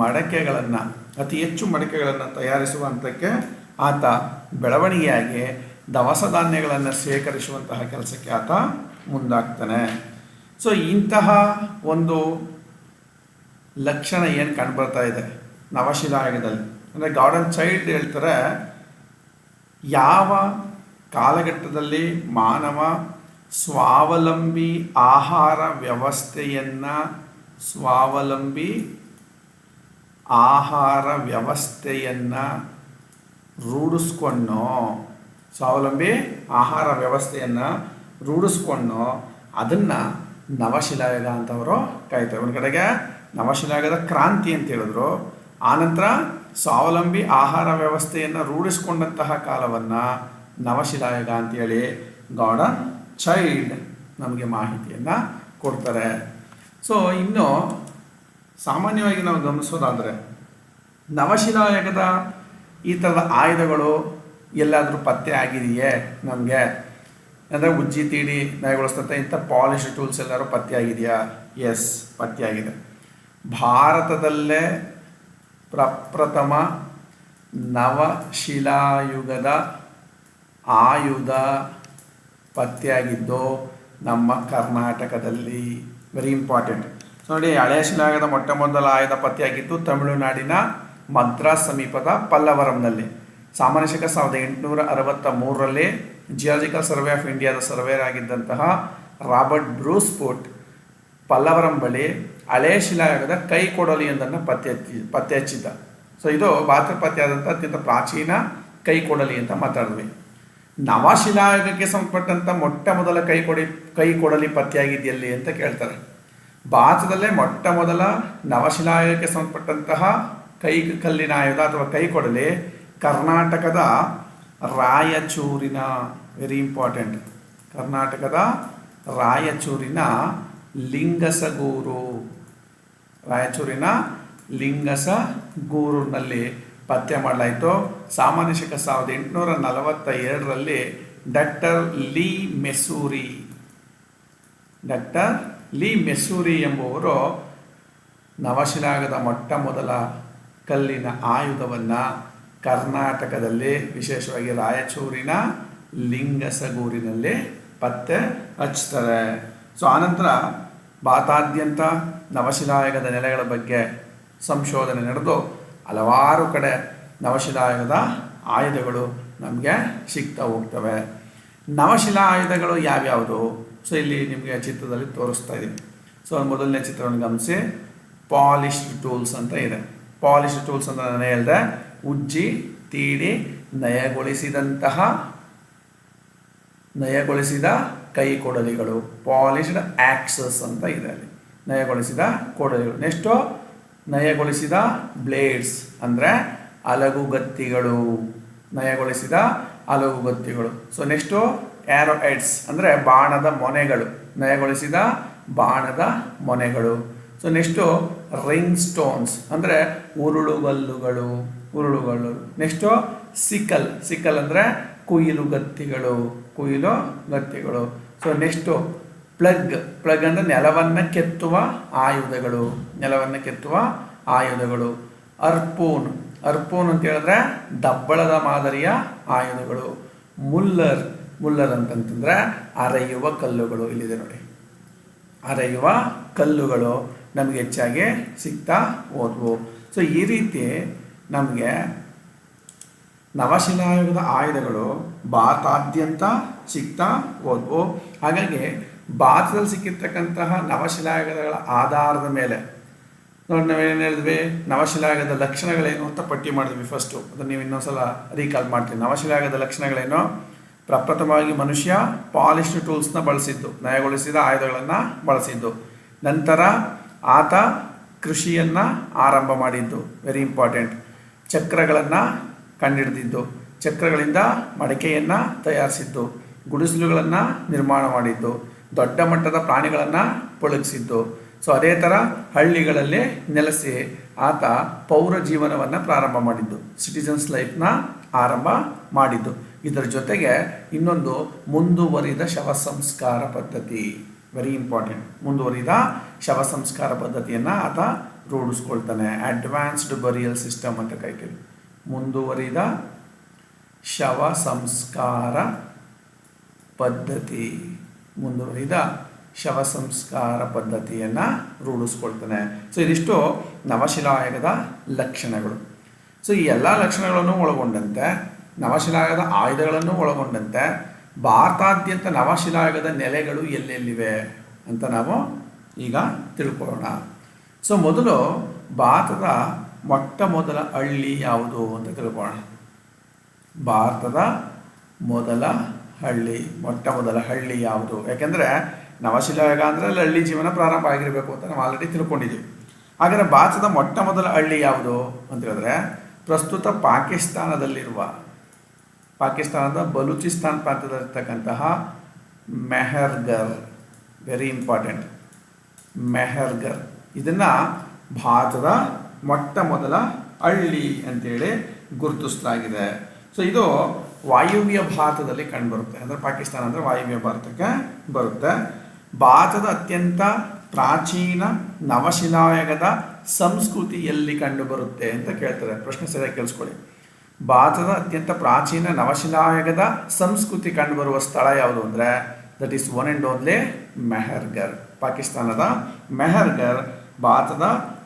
ಮಡಕೆಗಳನ್ನು, ಅತಿ ಹೆಚ್ಚು ಮಡಕೆಗಳನ್ನು ತಯಾರಿಸುವ ಹಂತಕ್ಕೆ ಆತ ಬೆಳವಣಿಗೆಯಾಗಿ ದವಸ ಧಾನ್ಯಗಳನ್ನು ಸ್ವೀಕರಿಸುವಂತಹ ಕೆಲಸಕ್ಕೆ ಆತ ಮುಂದಾಗ್ತಾನೆ. ಸೊ ಇಂತಹ ಒಂದು ಲಕ್ಷಣ ಏನು ಕಂಡುಬರ್ತಾ ಇದೆ? ನವಶಿಲಾಯುಗದಲ್ಲಿ. ಅಂದರೆ ಗಾರ್ಡನ್ ಚೈಲ್ಡ್ ಹೇಳ್ತಾರೆ, ಯಾವ ಕಾಲಘಟ್ಟದಲ್ಲಿ ಮಾನವ ಸ್ವಾವಲಂಬಿ ಆಹಾರ ವ್ಯವಸ್ಥೆಯನ್ನು ಸ್ವಾವಲಂಬಿ ಆಹಾರ ವ್ಯವಸ್ಥೆಯನ್ನು ರೂಢಿಸ್ಕೊಂಡು ಸ್ವಾವಲಂಬಿ ಆಹಾರ ವ್ಯವಸ್ಥೆಯನ್ನು ರೂಢಿಸ್ಕೊಂಡು ಅದನ್ನು ನವಶಿಲಾಯುಗ ಅಂತವರು ಕರೀತಾರೆ. ಒಂದು ಕಡೆಗೆ ನವಶಿಲಾಯುಗದ ಕ್ರಾಂತಿ ಅಂತ ಹೇಳಿದ್ರು. ಆನಂತರ ಸ್ವಾವಲಂಬಿ ಆಹಾರ ವ್ಯವಸ್ಥೆಯನ್ನು ರೂಢಿಸ್ಕೊಂಡಂತಹ ಕಾಲವನ್ನು ನವಶಿಲಾಯುಗ ಅಂತೇಳಿ ಗಾರ್ಡನ್ ಚೈಲ್ಡ್ ನಮಗೆ ಮಾಹಿತಿಯನ್ನು ಕೊಡ್ತಾರೆ. ಸೊ ಇನ್ನು ಸಾಮಾನ್ಯವಾಗಿ ನಾವು ಗಮನಿಸೋದಾದರೆ ನವಶಿಲಾಯುಗದ ಈ ಥರದ ಆಯುಧಗಳು ಎಲ್ಲಾದರೂ ಪತ್ತೆ ಆಗಿದೆಯೇ ನಮಗೆ? ಅಂದರೆ ಉಜ್ಜಿ, ತೀಡಿ, ನಯಗೊಳಿಸ್ತಂಥ ಇಂಥ ಪಾಲಿಶ್ ಟೂಲ್ಸ್ ಎಲ್ಲರೂ ಪತ್ತೆ ಆಗಿದೆಯಾ? ಎಸ್ ಪತ್ತೆ ಆಗಿದೆ. ಭಾರತದಲ್ಲೇ ಪ್ರಪ್ರಥಮ ನವಶಿಲಾಯುಗದ ಆಯುಧ ಪತ್ತೆಯಾಗಿದ್ದು ನಮ್ಮ ಕರ್ನಾಟಕದಲ್ಲಿ ವೆರಿ ಇಂಪಾರ್ಟೆಂಟ್ ನೋಡಿ ಹಳೆಯ ಶಿಲಾಯುಗದ ಮೊಟ್ಟ ಮೊದಲ ಆಯುಧ ಪತ್ತೆಯಾಗಿದ್ದು ತಮಿಳುನಾಡಿನ ಮದ್ರಾಸ್ ಸಮೀಪದ ಪಲ್ಲವರಂನಲ್ಲಿ. ಸಾಮಾನ್ಯ ಶಕ ಸಾವಿರದ ಎಂಟುನೂರ ಅರವತ್ತ ಮೂರರಲ್ಲಿ ಜಿಯಾಲಜಿಕಲ್ ಸರ್ವೆ ಆಫ್ ಇಂಡಿಯಾದ ಸರ್ವೇರ್ ಆಗಿದ್ದಂತಹ ರಾಬರ್ಟ್ ಬ್ರೂಸ್ಪೋರ್ಟ್ ಪಲ್ಲವರಂ ಬಳಿ ಹಳೇ ಶಿಲಾಯುಗದ ಕೈ ಕೊಡಲಿಯೊಂದನ್ನು ಪತ್ತೆ ಹಚ್ಚಿ ಪತ್ತೆ ಹಚ್ಚಿದ್ದ ಸೊ ಇದು ಭಾರತ ಪತ್ತೆಯಾದಂಥ ಅತ್ಯಂತ ಪ್ರಾಚೀನ ಕೈ ಕೊಡಲಿ ಅಂತ ಮಾತಾಡಿದ್ವಿ. ನವಶಿಲಾಯುಗಕ್ಕೆ ಸಂಬಂಧಪಟ್ಟಂಥ ಮೊಟ್ಟ ಮೊದಲ ಕೈ ಕೊಡಿ, ಕೈ ಕೊಡಲಿ ಪತ್ತೆಯಾಗಿದೆಯಲ್ಲಿ ಅಂತ ಕೇಳ್ತಾರೆ. ಭಾರತದಲ್ಲೇ ಮೊಟ್ಟ ಮೊದಲ ನವಶಿಲಾಯುಗಕ್ಕೆ ಸಂಬಂಧಪಟ್ಟಂತಹ ಕೈ ಕಲ್ಲಿನ ಆಯುಧ ಅಥವಾ ಕೈ ಕೊಡಲಿ, ಕರ್ನಾಟಕದ ರಾಯಚೂರಿನ ವೆರಿ ಇಂಪಾರ್ಟೆಂಟ್ ಕರ್ನಾಟಕದ ರಾಯಚೂರಿನ ಲಿಂಗಸಗೂರು. ರಾಯಚೂರಿನ ಲಿಂಗಸಗೂರಿನಲ್ಲಿ ಪತ್ತೆ ಮಾಡಲಾಯಿತು. ಸಾಮಾನ್ಯ ಶಕ ಸಾವಿರದ ಎಂಟುನೂರ ನಲವತ್ತ ಎರಡರಲ್ಲಿ ಡಾಕ್ಟರ್ ಲೀ ಮೆಸೂರಿ ಡಾಕ್ಟರ್ ಲೀ ಮೆಸೂರಿ ಎಂಬುವರು ನವಶಿಲಾಗದ ಮೊಟ್ಟ ಮೊದಲ ಕಲ್ಲಿನ ಆಯುಧವನ್ನು ಕರ್ನಾಟಕದಲ್ಲಿ, ವಿಶೇಷವಾಗಿ ರಾಯಚೂರಿನ ಲಿಂಗಸಗೂರಿನಲ್ಲಿ ಪತ್ತೆ ಹಚ್ತಾರೆ ಸೊ ಆನಂತರ ಭಾರತಾದ್ಯಂತ ನವಶಿಲಾಯುಗದ ನೆಲೆಗಳ ಬಗ್ಗೆ ಸಂಶೋಧನೆ ನಡೆದು ಹಲವಾರು ಕಡೆ ನವಶಿಲಾಯುಗದ ಆಯುಧಗಳು ನಮಗೆ ಸಿಗ್ತಾ ಹೋಗ್ತವೆ. ನವಶಿಲಾ ಆಯುಧಗಳು ಯಾವ್ಯಾವುದು? ಸೊ ಇಲ್ಲಿ ನಿಮಗೆ ಚಿತ್ರದಲ್ಲಿ ತೋರಿಸ್ತಾ ಇದ್ದೀನಿ. ಸೊ ಮೊದಲನೇ ಚಿತ್ರವನ್ನು ಗಮನಿಸಿ. ಪಾಲಿಶ್ಡ್ ಟೂಲ್ಸ್ ಅಂತ ಇದೆ. ಪಾಲಿಶ್ಡ್ ಟೂಲ್ಸ್ ಅಂತ ನಾನು ಹೇಳಿದೆ. ಉಜ್ಜಿ, ತೀಡಿ, ನಯಗೊಳಿಸಿದಂತಹ, ನಯಗೊಳಿಸಿದ ಕೈ ಕೊಡಲಿಗಳು ಪಾಲಿಶ್ಡ್ ಆಕ್ಸಸ್ ಅಂತ ಇದೆ ಅಲ್ಲಿ. ನಯಗೊಳಿಸಿದ ಕೊಡಲಿಗಳು. ನೆಕ್ಸ್ಟು ನಯಗೊಳಿಸಿದ ಬ್ಲೇಡ್ಸ್ ಅಂದರೆ ಅಲಗುಗತ್ತಿಗಳು. ನಯಗೊಳಿಸಿದ ಅಲಗುಗತ್ತಿಗಳು. ಸೊ ನೆಕ್ಸ್ಟು ಆ್ಯರೋ ಎಡ್ಸ್ ಅಂದರೆ ಬಾಣದ ಮೊನೆಗಳು. ನಯಗೊಳಿಸಿದ ಬಾಣದ ಮೊನೆಗಳು. ಸೊ ನೆಕ್ಸ್ಟು ರಿಂಗ್ ಸ್ಟೋನ್ಸ್ ಅಂದರೆ ಉರುಳುಗಲ್ಲುಗಳು ಉರುಳುಗಲ್ಲು ನೆಕ್ಸ್ಟು ಸಿಕಲ್. ಸಿಕಲ್ ಅಂದರೆ ಕುಯಿಲು ಗತ್ತಿಗಳು ಕುಯಿಲು ಗತ್ತಿಗಳು. So next plough. ಪ್ಲಗ್ ಅಂದರೆ ನೆಲವನ್ನು ಕೆತ್ತುವ ಆಯುಧಗಳು. ನೆಲವನ್ನು ಕೆತ್ತುವ ಆಯುಧಗಳು. ಅರ್ಪೂನ್. ಅರ್ಪೂನ್ ಅಂತ ಹೇಳಿದ್ರೆ ದಬ್ಬಳದ ಮಾದರಿಯ ಆಯುಧಗಳು. ಮುಲ್ಲರ್. ಮುಲ್ಲರ್ ಅಂತಂತಂದರೆ ಅರೆಯುವ ಕಲ್ಲುಗಳು ಇಲ್ಲಿದೆ ನೋಡಿ. ಅರೆಯುವ ಕಲ್ಲುಗಳು. ನಮಗೆ ಹೆಚ್ಚಾಗಿ ಸಿಗ್ತಾ ಹೋದ್ವು. ಸೊ ಈ ರೀತಿ ನಮಗೆ ನವಶಿಲಾಯುಗದ ಆಯುಧಗಳು ಭಾರತಾದ್ಯಂತ ಸಿಗ್ತಾ ಹೋದ್ವು. ಹಾಗಾಗಿ ಭಾರತದಲ್ಲಿ ಸಿಕ್ಕಿರ್ತಕ್ಕಂತಹ ನವಶಿಲಾಯುಗಗಳ ಆಧಾರದ ಮೇಲೆ ನೋಡಿ ನಾವೇನು ಹೇಳಿದ್ವಿ? ನವಶಿಲಾಯುಗದ ಲಕ್ಷಣಗಳೇನು ಅಂತ ಪಟ್ಟಿ ಮಾಡಿದ್ವಿ ಫಸ್ಟು ಅದನ್ನು ನೀವು ಇನ್ನೊಂದ್ಸಲ ರೀಕಾಲ್ ಮಾಡ್ತೀವಿ ನವಶಿಲಾಯುಗದ ಲಕ್ಷಣಗಳೇನು? ಪ್ರಪ್ರಥಮವಾಗಿ ಮನುಷ್ಯ ಪಾಲಿಶ್ಡ್ ಟೂಲ್ಸ್ನ ಬಳಸಿದ್ದು ನಯಗೊಳಿಸಿದ ಆಯುಧಗಳನ್ನು ಬಳಸಿದ್ದು. ನಂತರ ಆತ ಕೃಷಿಯನ್ನು ಆರಂಭ ಮಾಡಿದ್ದು. ವೆರಿ ಇಂಪಾರ್ಟೆಂಟ್ ಚಕ್ರಗಳನ್ನು ಕಂಡಿಡಿದಿದ್ದು. ಚಕ್ರಗಳಿಂದ ಮಡಿಕೆಯನ್ನು ತಯಾರಿಸಿದ್ದು. ಗುಡಿಸಲುಗಳನ್ನು ನಿರ್ಮಾಣ ಮಾಡಿದ್ದು. ದೊಡ್ಡ ಮಟ್ಟದ ಪ್ರಾಣಿಗಳನ್ನು ಪೊಳಗಿಸಿದ್ದು. ಸೊ ಅದೇ ಥರ ಹಳ್ಳಿಗಳಲ್ಲಿ ನೆಲೆಸಿ ಆತ ಪೌರ ಜೀವನವನ್ನು ಪ್ರಾರಂಭ ಮಾಡಿದ್ದು. ಸಿಟಿಸನ್ಸ್ ಲೈಫ್ನ ಆರಂಭ ಮಾಡಿದ್ದು. ಇದರ ಜೊತೆಗೆ ಇನ್ನೊಂದು ಮುಂದುವರಿದ ಶವ ಸಂಸ್ಕಾರ ಪದ್ಧತಿ. ವೆರಿ ಇಂಪಾರ್ಟೆಂಟ್ ಮುಂದುವರಿದ ಶವ ಸಂಸ್ಕಾರ ಪದ್ಧತಿಯನ್ನು ಆತ ರೂಢಿಸ್ಕೊಳ್ತಾನೆ. ಅಡ್ವಾನ್ಸ್ಡ್ ಬರಿಯಲ್ ಸಿಸ್ಟಮ್ ಅಂತ ಕರಿತೀವಿ. ಮುಂದುವರಿದ ಶವ ಸಂಸ್ಕಾರ ಪದ್ಧತಿ. ಮುಂದುವರಿದ ಶವ ಸಂಸ್ಕಾರ ಪದ್ಧತಿಯನ್ನು ರೂಢಿಸ್ಕೊಳ್ತಾನೆ. ಸೊ ಇದಿಷ್ಟು ನವಶಿಲಾಯುಗದ ಲಕ್ಷಣಗಳು. ಸೊ ಈ ಎಲ್ಲ ಲಕ್ಷಣಗಳನ್ನು ಒಳಗೊಂಡಂತೆ, ನವಶಿಲಾಯುಗದ ಆಯುಧಗಳನ್ನು ಒಳಗೊಂಡಂತೆ ಭಾರತಾದ್ಯಂತ ನವಶಿಲಾಯುಗದ ನೆಲೆಗಳು ಎಲ್ಲೆಲ್ಲಿವೆ ಅಂತ ನಾವು ಈಗ ತಿಳ್ಕೊಳ್ಳೋಣ. ಸೊ ಮೊದಲು ಭಾರತದ ಮೊಟ್ಟ ಮೊದಲ ಹಳ್ಳಿ ಯಾವುದು ಅಂತ ತಿಳ್ಕೊಳ್ಳೋಣ. ಭಾರತದ ಮೊದಲ ಹಳ್ಳಿ ಮೊಟ್ಟ ಮೊದಲ ಹಳ್ಳಿ ಯಾವುದು? ಯಾಕೆಂದರೆ ನವಶಿಲಾಯುಗ ಅಂದರೆ ಅಲ್ಲಿ ಹಳ್ಳಿ ಜೀವನ ಪ್ರಾರಂಭ ಆಗಿರಬೇಕು ಅಂತ ನಾವು ಆಲ್ರೆಡಿ ತಿಳ್ಕೊಂಡಿದ್ದೀವಿ. ಹಾಗಾದರೆ ಭಾರತದ ಮೊಟ್ಟ ಮೊದಲ ಹಳ್ಳಿ ಯಾವುದು ಅಂತ ಹೇಳಿದ್ರೆ, ಪ್ರಸ್ತುತ ಪಾಕಿಸ್ತಾನದಲ್ಲಿರುವ ಪಾಕಿಸ್ತಾನದ ಬಲೂಚಿಸ್ತಾನ್ ಪ್ರಾಂತ್ಯದಲ್ಲಿರ್ತಕ್ಕಂತಹ ಮೆಹರ್ಗರ್ ವೆರಿ ಇಂಪಾರ್ಟೆಂಟ್ ಮೆಹರ್ಗರ್ ಇದನ್ನು ಭಾರತದ ಮೊಟ್ಟ ಮೊದಲ ಹಳ್ಳಿ ಅಂತೇಳಿ ಗುರುತಿಸಲಾಗಿದೆ. ಸೊ ಇದು ವಾಯುವ್ಯ ಭಾರತದಲ್ಲಿ ಕಂಡುಬರುತ್ತೆ. ಅಂದರೆ ಪಾಕಿಸ್ತಾನ ಅಂದರೆ ವಾಯುವ್ಯ ಭಾರತಕ್ಕೆ ಬರುತ್ತೆ. ಭಾರತದ ಅತ್ಯಂತ ಪ್ರಾಚೀನ ನವಶಿಲಾಯುಗದ ಸಂಸ್ಕೃತಿ ಎಲ್ಲಿ ಕಂಡುಬರುತ್ತೆ ಅಂತ ಕೇಳ್ತಾರೆ. ಪ್ರಶ್ನೆ ಸರಿಯಾಗಿ ಕೇಳಿಸ್ಕೊಳ್ಳಿ. ಭಾರತದ ಅತ್ಯಂತ ಪ್ರಾಚೀನ ನವಶಿಲಾಯುಗದ ಸಂಸ್ಕೃತಿ ಕಂಡುಬರುವ ಸ್ಥಳ ಯಾವುದು ಅಂದರೆ that is one and only Mehrgarh ಪಾಕಿಸ್ತಾನದ ಮೆಹರ್ಗರ್ ಭಾರತದ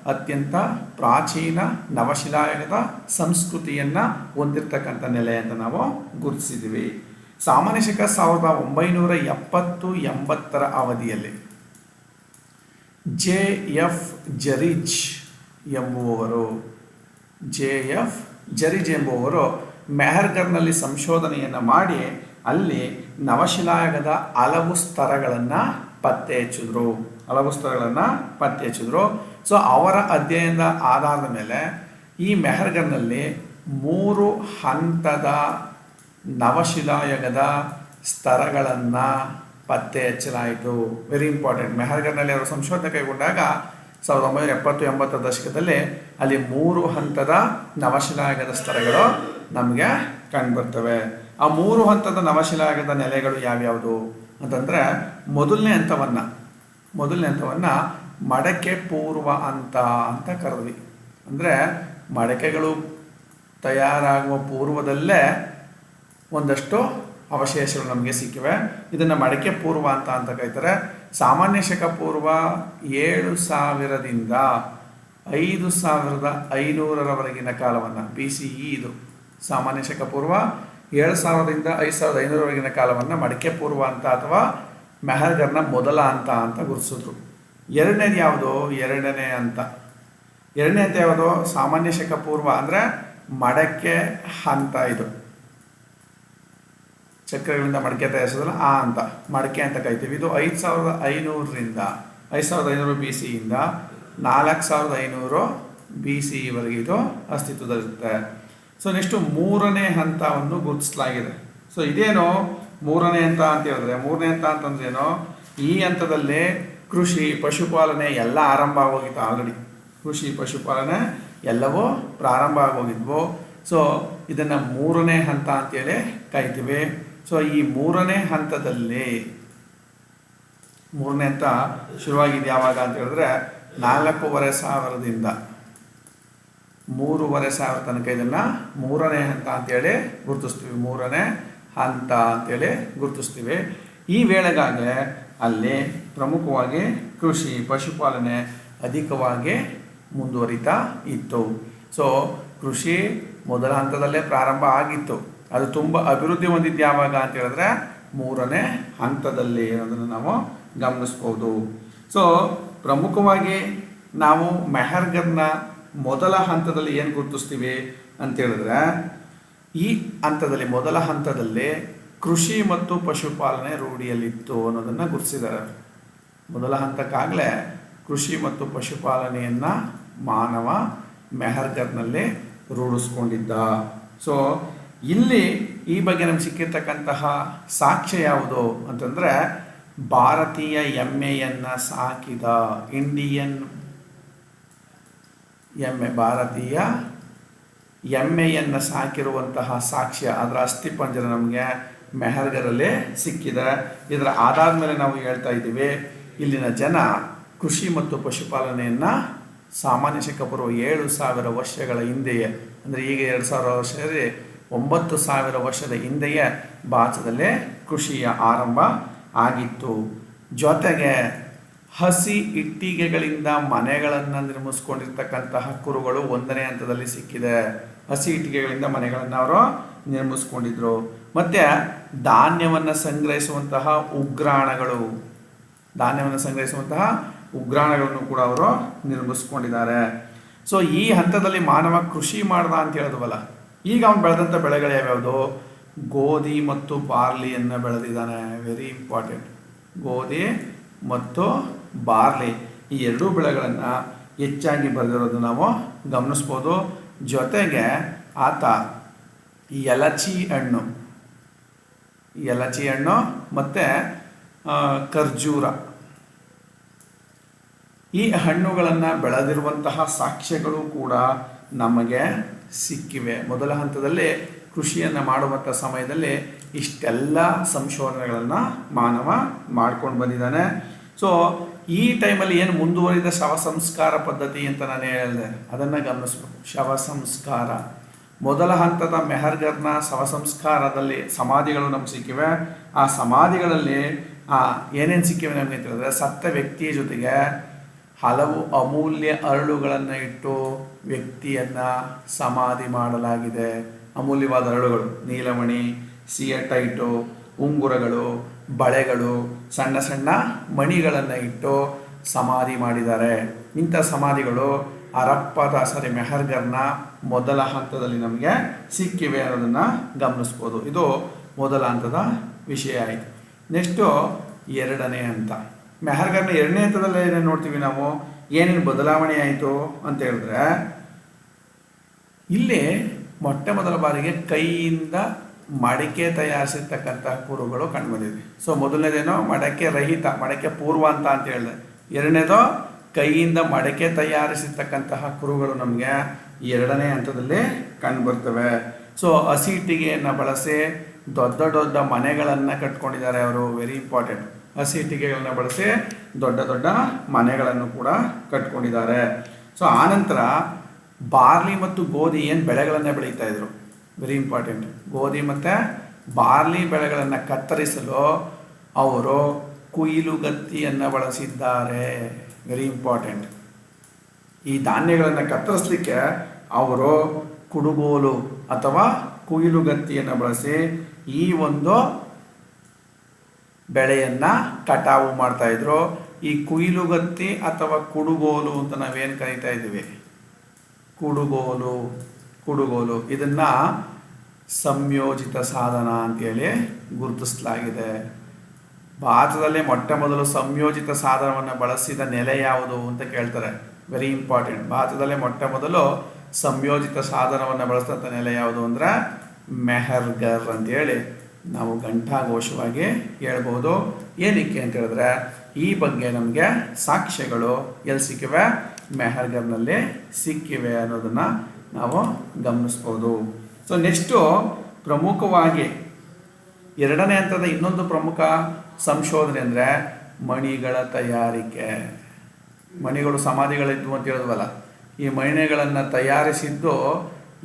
ಅತ್ಯಂತ ಪ್ರಾಚೀನ ನವಶಿಲಾಯುಗದ ಸಂಸ್ಕೃತಿಯನ್ನು ಹೊಂದಿರತಕ್ಕಂಥ ನೆಲೆ ಅಂತ ನಾವು ಗುರುತಿಸಿದ್ದೀವಿ. ಸಾಮಾನ್ಯ ಶಕ ಸಾವಿರದ ಒಂಬೈನೂರ ಎಪ್ಪತ್ತು ಎಂಬತ್ತರ ಅವಧಿಯಲ್ಲಿ ಜೆ ಎಫ್ ಜರಿಜ್ ಎಂಬುವವರು ಜೆ ಎಫ್ ಜರಿಜ್ ಎಂಬುವವರು ಮೆಹರ್ಗರ್ನಲ್ಲಿ ಸಂಶೋಧನೆಯನ್ನು ಮಾಡಿ ಅಲ್ಲಿ ನವಶಿಲಾಯಗದ ಹಲವು ಸ್ತರಗಳನ್ನು ಪತ್ತೆ ಹಚ್ಚಿದ್ರು ಹಲವು ಸ್ತರಗಳನ್ನು ಪತ್ತೆ ಹಚ್ಚಿದ್ರು ಸೊ ಅವರ ಅಧ್ಯಯನದ ಆಧಾರದ ಮೇಲೆ ಈ ಮೆಹರ್ಗರ್ನಲ್ಲಿ ಮೂರು ಹಂತದ ನವಶಿಲಾಯಗದ ಸ್ತರಗಳನ್ನು ಪತ್ತೆ ಹಚ್ಚಲಾಯಿತು ವೆರಿ ಇಂಪಾರ್ಟೆಂಟ್ ಮೆಹರ್ಗರ್ನಲ್ಲಿ ಅವರು ಸಂಶೋಧನೆ ಕೈಗೊಂಡಾಗ ಸಾವಿರದ ಒಂಬೈನೂರ ಎಪ್ಪತ್ತು ಎಂಬತ್ತರ ದಶಕದಲ್ಲಿ ಅಲ್ಲಿ ಮೂರು ಹಂತದ ನವಶಿಲಾಯುಗದ ಸ್ತರಗಳು ನಮಗೆ ಕಂಡುಬರ್ತವೆ. ಆ ಮೂರು ಹಂತದ ನವಶಿಲಾಯುಗದ ನೆಲೆಗಳು ಯಾವ್ಯಾವುದು ಅಂತಂದರೆ ಮೊದಲನೇ ಹಂತವನ್ನು ಮೊದಲನೇ ಹಂತವನ್ನು ಮಡಕೆ ಪೂರ್ವ ಹಂತ ಅಂತ ಕರೆದ್ವಿ. ಅಂದರೆ ಮಡಕೆಗಳು ತಯಾರಾಗುವ ಪೂರ್ವದಲ್ಲೇ ಒಂದಷ್ಟು ಅವಶೇಷಗಳು ನಮಗೆ ಸಿಕ್ಕಿವೆ. ಇದನ್ನು ಮಡಕೆ ಪೂರ್ವ ಅಂತ ಅಂತ ಕರೀತಾರೆ. ಸಾಮಾನ್ಯ ಶಕ ಪೂರ್ವ ಏಳು ಸಾವಿರದಿಂದ ಐದು ಸಾವಿರದ ಐನೂರರವರೆಗಿನ ಕಾಲವನ್ನು ಬಿ ಸಿ ಇ ಇದು. ಸಾಮಾನ್ಯ ಶಕ ಪೂರ್ವ ಏಳು ಸಾವಿರದಿಂದ ಐದು ಸಾವಿರದ ಐನೂರವರೆಗಿನ ಕಾಲವನ್ನು ಮಡಿಕೆ ಪೂರ್ವ ಅಂತ ಅಥವಾ ಮೆಹರ್ಗರ್ನ ಮೊದಲ ಅಂತ ಅಂತ ಗುರುತಿಸಿದ್ರು. ಎರಡನೇದು ಯಾವುದು? ಎರಡನೇ ಅಂತ. ಎರಡನೇ ಅಂತ ಯಾವುದು? ಸಾಮಾನ್ಯ ಶಕ ಪೂರ್ವ ಅಂದರೆ ಮಡಕೆ ಹಂತ ಇದು. ಚಕ್ರಗಳಿಂದ ಮಡಿಕೆ ತಯಾರಿಸೋದಲ್ಲ, ಆ ಅಂತ. ಮಡಕೆ ಅಂತ ಕರಿತೀವಿ. ಇದು ಐದು ಸಾವಿರದ ಐನೂರರಿಂದ, ಐದು ಸಾವಿರದ ಐನೂರು ಬಿ ಸಿಯಿಂದ ನಾಲ್ಕು ಸಾವಿರದ ಐನೂರು ಬಿ ಸಿವರೆಗೆ ಇದು ಅಸ್ತಿತ್ವದಲ್ಲಿರುತ್ತೆ. ಸೊ ನೆಕ್ಸ್ಟು ಮೂರನೇ ಹಂತವನ್ನು ಗುರುತಿಸಲಾಗಿದೆ. ಸೊ ಇದೇನು ಮೂರನೇ ಹಂತ ಅಂತ ಹೇಳಿದ್ರೆ, ಮೂರನೇ ಹಂತ ಅಂತಂದ್ರೇನು ಈ ಹಂತದಲ್ಲಿ ಕೃಷಿ, ಪಶುಪಾಲನೆ ಎಲ್ಲ ಆರಂಭ ಆಗೋಗಿತ್ತು ಆಲ್ರೆಡಿ ಕೃಷಿ, ಪಶುಪಾಲನೆ ಎಲ್ಲವೂ ಪ್ರಾರಂಭ ಆಗೋಗಿದ್ವು. ಸೊ ಇದನ್ನು ಮೂರನೇ ಹಂತ ಅಂತೇಳಿ ಕರಿತೀವಿ. ಸೊ ಈ ಮೂರನೇ ಹಂತದಲ್ಲಿ ಮೂರನೇ ಹಂತ ಶುರುವಾಗಿದ್ದು ಯಾವಾಗ ಅಂತ ಹೇಳಿದ್ರೆ ನಾಲ್ಕೂವರೆ ಸಾವಿರದಿಂದ ಮೂರುವರೆ ಸಾವಿರ ತನಕ ಇದನ್ನು ಮೂರನೇ ಹಂತ ಅಂತೇಳಿ ಗುರುತಿಸ್ತೀವಿ. ಮೂರನೇ ಹಂತ ಅಂತೇಳಿ ಗುರುತಿಸ್ತೀವಿ. ಈ ವೇಳೆಗಾಗಲೇ ಅಲ್ಲಿ ಪ್ರಮುಖವಾಗಿ ಕೃಷಿ, ಪಶುಪಾಲನೆ ಅಧಿಕವಾಗಿ ಮುಂದುವರಿತಾ ಇತ್ತು. ಸೊ ಕೃಷಿ ಮೊದಲ ಹಂತದಲ್ಲೇ ಪ್ರಾರಂಭ ಆಗಿತ್ತು. ಅದು ತುಂಬ ಅಭಿವೃದ್ಧಿ ಹೊಂದಿದ್ದು ಯಾವಾಗ ಅಂತ ಹೇಳಿದ್ರೆ ಮೂರನೇ ಹಂತದಲ್ಲಿ ಅನ್ನೋದನ್ನು ನಾವು ಗಮನಿಸ್ಬೋದು. ಸೊ ಪ್ರಮುಖವಾಗಿ ನಾವು ಮೆಹರ್ಗರ್ನ ಮೊದಲ ಹಂತದಲ್ಲಿ ಏನು ಗುರುತಿಸ್ತೀವಿ ಅಂತ ಹೇಳಿದ್ರೆ, ಈ ಹಂತದಲ್ಲಿ, ಮೊದಲ ಹಂತದಲ್ಲಿ ಕೃಷಿ ಮತ್ತು ಪಶುಪಾಲನೆ ರೂಢಿಯಲ್ಲಿತ್ತು ಅನ್ನೋದನ್ನು ಗುರುತಿಸಿದ್ದಾರೆ. ಮೊದಲ ಹಂತಕ್ಕಾಗಲೇ ಕೃಷಿ ಮತ್ತು ಪಶುಪಾಲನೆಯನ್ನು ಮಾನವ ಮೆಹರ್ಗರ್ನಲ್ಲಿ ರೂಢಿಸ್ಕೊಂಡಿದ್ದ. ಸೊ ಇಲ್ಲಿ ಈ ಬಗ್ಗೆ ನಮ್ಗೆ ಸಿಕ್ಕಿರ್ತಕ್ಕಂತಹ ಸಾಕ್ಷ್ಯ ಯಾವುದು ಅಂತಂದರೆ ಭಾರತೀಯ ಎಮ್ಮೆಯನ್ನು ಸಾಕಿದ ಇಂಡಿಯನ್ ಎಮ್ಮೆ, ಭಾರತೀಯ ಎಮ್ಮೆಯನ್ನು ಸಾಕಿರುವಂತಹ ಸಾಕ್ಷ್ಯ, ಅದರ ಅಸ್ಥಿಪಂಜರ ನಮಗೆ ಮೆಹರ್ಗರಲ್ಲಿ ಸಿಕ್ಕಿದೆ. ಇದರ ಆಧಾರದ ಮೇಲೆ ನಾವು ಹೇಳ್ತಾ ಇದ್ದೀವಿ, ಇಲ್ಲಿನ ಜನ ಕೃಷಿ ಮತ್ತು ಪಶುಪಾಲನೆಯನ್ನು ಸಾಮಾನ್ಯ ಶಕಪೂರ್ವ ಏಳು ಸಾವಿರ ವರ್ಷಗಳ ಹಿಂದೆಯೇ, ಅಂದರೆ ಈಗ ಎರಡು ಸಾವಿರ ವರ್ಷದಲ್ಲಿ ಒಂಬತ್ತು ಸಾವಿರ ವರ್ಷದ ಹಿಂದೆಯೇ ಭಾರತದಲ್ಲೇ ಕೃಷಿಯ ಆರಂಭ ಆಗಿತ್ತು. ಜೊತೆಗೆ ಹಸಿ ಇಟ್ಟಿಗೆಗಳಿಂದ ಮನೆಗಳನ್ನು ನಿರ್ಮಿಸ್ಕೊಂಡಿರ್ತಕ್ಕಂತಹ ಕುರುಗಳು ಒಂದನೇ ಹಂತದಲ್ಲಿ ಸಿಕ್ಕಿದೆ. ಹಸಿ ಇಟ್ಟಿಗೆಗಳಿಂದ ಮನೆಗಳನ್ನು ಅವರು ನಿರ್ಮಿಸ್ಕೊಂಡಿದ್ರು. ಮತ್ತು ಧಾನ್ಯವನ್ನು ಸಂಗ್ರಹಿಸುವಂತಹ ಉಗ್ರಾಣಗಳು, ಧಾನ್ಯವನ್ನು ಸಂಗ್ರಹಿಸುವಂತಹ ಉಗ್ರಾಣಗಳನ್ನು ಕೂಡ ಅವರು ನಿರ್ಮಿಸ್ಕೊಂಡಿದ್ದಾರೆ. ಸೊ ಈ ಹಂತದಲ್ಲಿ ಮಾನವ ಕೃಷಿ ಮಾಡ್ದ ಅಂತ ಹೇಳಿದ್ವಲ್ಲ ಈಗ ಅವನು ಬೆಳೆದಂಥ ಬೆಳೆಗಳು ಯಾವ್ಯಾವುದು? ಗೋಧಿ ಮತ್ತು ಬಾರ್ಲಿಯನ್ನು ಬೆಳೆದಿದ್ದಾನೆ. ವೆರಿ ಇಂಪಾರ್ಟೆಂಟ್ ಗೋಧಿ ಮತ್ತು ಬಾರ್ಲಿ. ಈ ಎರಡೂ ಬೆಳೆಗಳನ್ನು ಹೆಚ್ಚಾಗಿ ಬರೆದಿರೋದು ನಾವು ಗಮನಿಸ್ಬೋದು. ಜೊತೆಗೆ ಆತ ಎಲಚಿ ಹಣ್ಣು ಎಲಚಿ ಹಣ್ಣು ಮತ್ತು ಖರ್ಜೂರ. ಈ ಹಣ್ಣುಗಳನ್ನು ಬೆಳೆದಿರುವಂತಹ ಸಾಕ್ಷ್ಯಗಳು ಕೂಡ ನಮಗೆ ಸಿಕ್ಕಿವೆ. ಮೊದಲ ಹಂತದಲ್ಲಿ ಕೃಷಿಯನ್ನು ಮಾಡುವಂಥ ಸಮಯದಲ್ಲಿ ಇಷ್ಟೆಲ್ಲ ಸಂಶೋಧನೆಗಳನ್ನು ಮಾನವ ಮಾಡ್ಕೊಂಡು ಬಂದಿದ್ದಾನೆ. ಸೊ ಈ ಟೈಮಲ್ಲಿ ಏನು ಮುಂದುವರಿದ ಶವ ಸಂಸ್ಕಾರ ಪದ್ಧತಿ ಅಂತ ನಾನು ಹೇಳಿದೆ, ಅದನ್ನು ಗಮನಿಸಬೇಕು. ಶವ ಸಂಸ್ಕಾರ. ಮೊದಲ ಹಂತದ ಮೆಹರ್ಗರ್ನ ಶವ ಸಂಸ್ಕಾರದಲ್ಲಿ ಸಮಾಧಿಗಳು ನಮ್ಗೆ ಸಿಕ್ಕಿವೆ. ಆ ಸಮಾಧಿಗಳಲ್ಲಿ ಏನೇನು ಸಿಕ್ಕಿವೆ ನಮಗೆ ಅಂತ ಹೇಳಿದ್ರೆ ಸತ್ತ ವ್ಯಕ್ತಿಯ ಜೊತೆಗೆ ಹಲವು ಅಮೂಲ್ಯ ಅರಳುಗಳನ್ನು ಇಟ್ಟು ವ್ಯಕ್ತಿಯನ್ನು ಸಮಾಧಿ ಮಾಡಲಾಗಿದೆ. ಅಮೂಲ್ಯವಾದ ಅರಳುಗಳು, ನೀಲಮಣಿ, ಸಿಯಟೈಟು ಉಂಗುರಗಳು, ಬಳೆಗಳು, ಸಣ್ಣ ಸಣ್ಣ ಮಣಿಗಳನ್ನು ಇಟ್ಟು ಸಮಾಧಿ ಮಾಡಿದ್ದಾರೆ. ಇಂಥ ಸಮಾಧಿಗಳು ಅರಪ್ಪದ ಸಾರಿ ಮೆಹರ್ಗರ್ನ ಮೊದಲ ಹಂತದಲ್ಲಿ ನಮಗೆ ಸಿಕ್ಕಿವೆ ಅನ್ನೋದನ್ನು ಗಮನಿಸ್ಬೋದು. ಇದು ಮೊದಲ ಹಂತದ ವಿಷಯ ಆಯಿತು. ನೆಕ್ಸ್ಟು ಎರಡನೇ ಹಂತ. ಮೆಹರ್ಗರ್ನ ಎರಡನೇ ಹಂತದಲ್ಲಿ ಏನೇನು ನೋಡ್ತೀವಿ ನಾವು? ಏನೇನು ಬದಲಾವಣೆ ಆಯಿತು ಅಂತ ಹೇಳಿದ್ರೆ, ಇಲ್ಲಿ ಮೊಟ್ಟ ಮೊದಲ ಬಾರಿಗೆ ಕೈಯಿಂದ ಮಡಿಕೆ ತಯಾರಿಸಿರ್ತಕ್ಕಂಥ ಕುರುಗಳು ಕಂಡುಬಂದಿದೆ ಸೊ ಮೊದಲನೇದೇನೋ? ಮಡಕೆ ರಹಿತ, ಮಡಕೆ ಪೂರ್ವ ಅಂತ ಅಂತ ಹೇಳಿದೆ ಎರಡನೇದು, ಕೈಯಿಂದ ಮಡಕೆ ತಯಾರಿಸಿರ್ತಕ್ಕಂತಹ ಕುರುಗಳು ನಮಗೆ ಎರಡನೇ ಹಂತದಲ್ಲಿ ಕಂಡುಬರ್ತವೆ ಸೊ ಹಸಿಟ್ಟಿಗೆಯನ್ನು ಬಳಸಿ ದೊಡ್ಡ ದೊಡ್ಡ ಮನೆಗಳನ್ನು ಕಟ್ಕೊಂಡಿದ್ದಾರೆ ಅವರು. ವೆರಿ ಇಂಪಾರ್ಟೆಂಟ್ ಹಸಿಟ್ಟಿಗೆಗಳನ್ನ ಬಳಸಿ ದೊಡ್ಡ ದೊಡ್ಡ ಮನೆಗಳನ್ನು ಕೂಡ ಕಟ್ಕೊಂಡಿದ್ದಾರೆ. ಸೊ ಆನಂತರ ಬಾರ್ಲಿ ಮತ್ತು ಗೋಧಿ ಏನು ಬೆಳೆಗಳನ್ನು ಬೆಳೀತಾ ಇದ್ರು? ವೆರಿ ಇಂಪಾರ್ಟೆಂಟ್ ಗೋಧಿ ಮತ್ತು ಬಾರ್ಲಿ ಬೆಳೆಗಳನ್ನು ಕತ್ತರಿಸಲು ಅವರು ಕುಯಿಲುಗತ್ತಿಯನ್ನು ಬಳಸಿದ್ದಾರೆ. ವೆರಿ ಇಂಪಾರ್ಟೆಂಟ್ ಈ ಧಾನ್ಯಗಳನ್ನು ಕತ್ತರಿಸಲಿಕ್ಕೆ ಅವರು ಕುಡುಗೋಲು ಅಥವಾ ಕುಯಿಲುಗತ್ತಿಯನ್ನು ಬಳಸಿ ಈ ಒಂದು ಬೆಳೆಯನ್ನು ಕಟಾವು ಮಾಡ್ತಾ ಇದ್ರು. ಈ ಕುಯಿಲುಗತ್ತಿ ಅಥವಾ ಕುಡುಗೋಲು ಅಂತ ನಾವೇನು ಕರಿತಾ ಇದ್ದೀವಿ? ಕುಡುಗೋಲು ಕುಡುಗೋಲು. ಇದನ್ನ ಸಂಯೋಜಿತ ಸಾಧನ ಅಂತೇಳಿ ಗುರುತಿಸಲಾಗಿದೆ. ಭಾರತದಲ್ಲಿ ಮೊಟ್ಟ ಮೊದಲು ಸಂಯೋಜಿತ ಸಾಧನವನ್ನು ಬಳಸಿದ ನೆಲೆ ಯಾವುದು ಅಂತ ಕೇಳ್ತಾರೆ. ವೆರಿ ಇಂಪಾರ್ಟೆಂಟ್ ಭಾರತದಲ್ಲೇ ಮೊಟ್ಟ ಮೊದಲು ಸಂಯೋಜಿತ ಸಾಧನವನ್ನು ಬಳಸಿದಂಥ ನೆಲೆ ಯಾವುದು ಅಂದರೆ ಮೆಹರ್ಗರ್ ಅಂತೇಳಿ. ನಾವು ಘಂಟಾಘೋಷವಾಗಿ ಹೇಳ್ಬೋದು. ಏನಕ್ಕೆ ಅಂತ ಹೇಳಿದ್ರೆ, ಈ ಬಗ್ಗೆ ನಮಗೆ ಸಾಕ್ಷ್ಯಗಳು ಎಲ್ಲಿ ಸಿಕ್ಕಿವೆ? ಮೆಹರ್ಗರ್ನಲ್ಲಿ ಸಿಕ್ಕಿವೆ ಅನ್ನೋದನ್ನು ನಾವು ಗಮನಿಸ್ಬೋದು. ಸೊ ನೆಕ್ಸ್ಟು ಪ್ರಮುಖವಾಗಿ ಎರಡನೇ ಹಂತದ ಇನ್ನೊಂದು ಪ್ರಮುಖ ಸಂಶೋಧನೆ ಅಂದರೆ ಮಣಿಗಳ ತಯಾರಿಕೆ. ಮಣಿಗಳು ಸಮಾಧಿಗಳಿದ್ವು ಅಂತ ಹೇಳಿದ್ವಲ್ಲ ಈ ಮಣಿಗಳನ್ನು ತಯಾರಿಸಿದ್ದು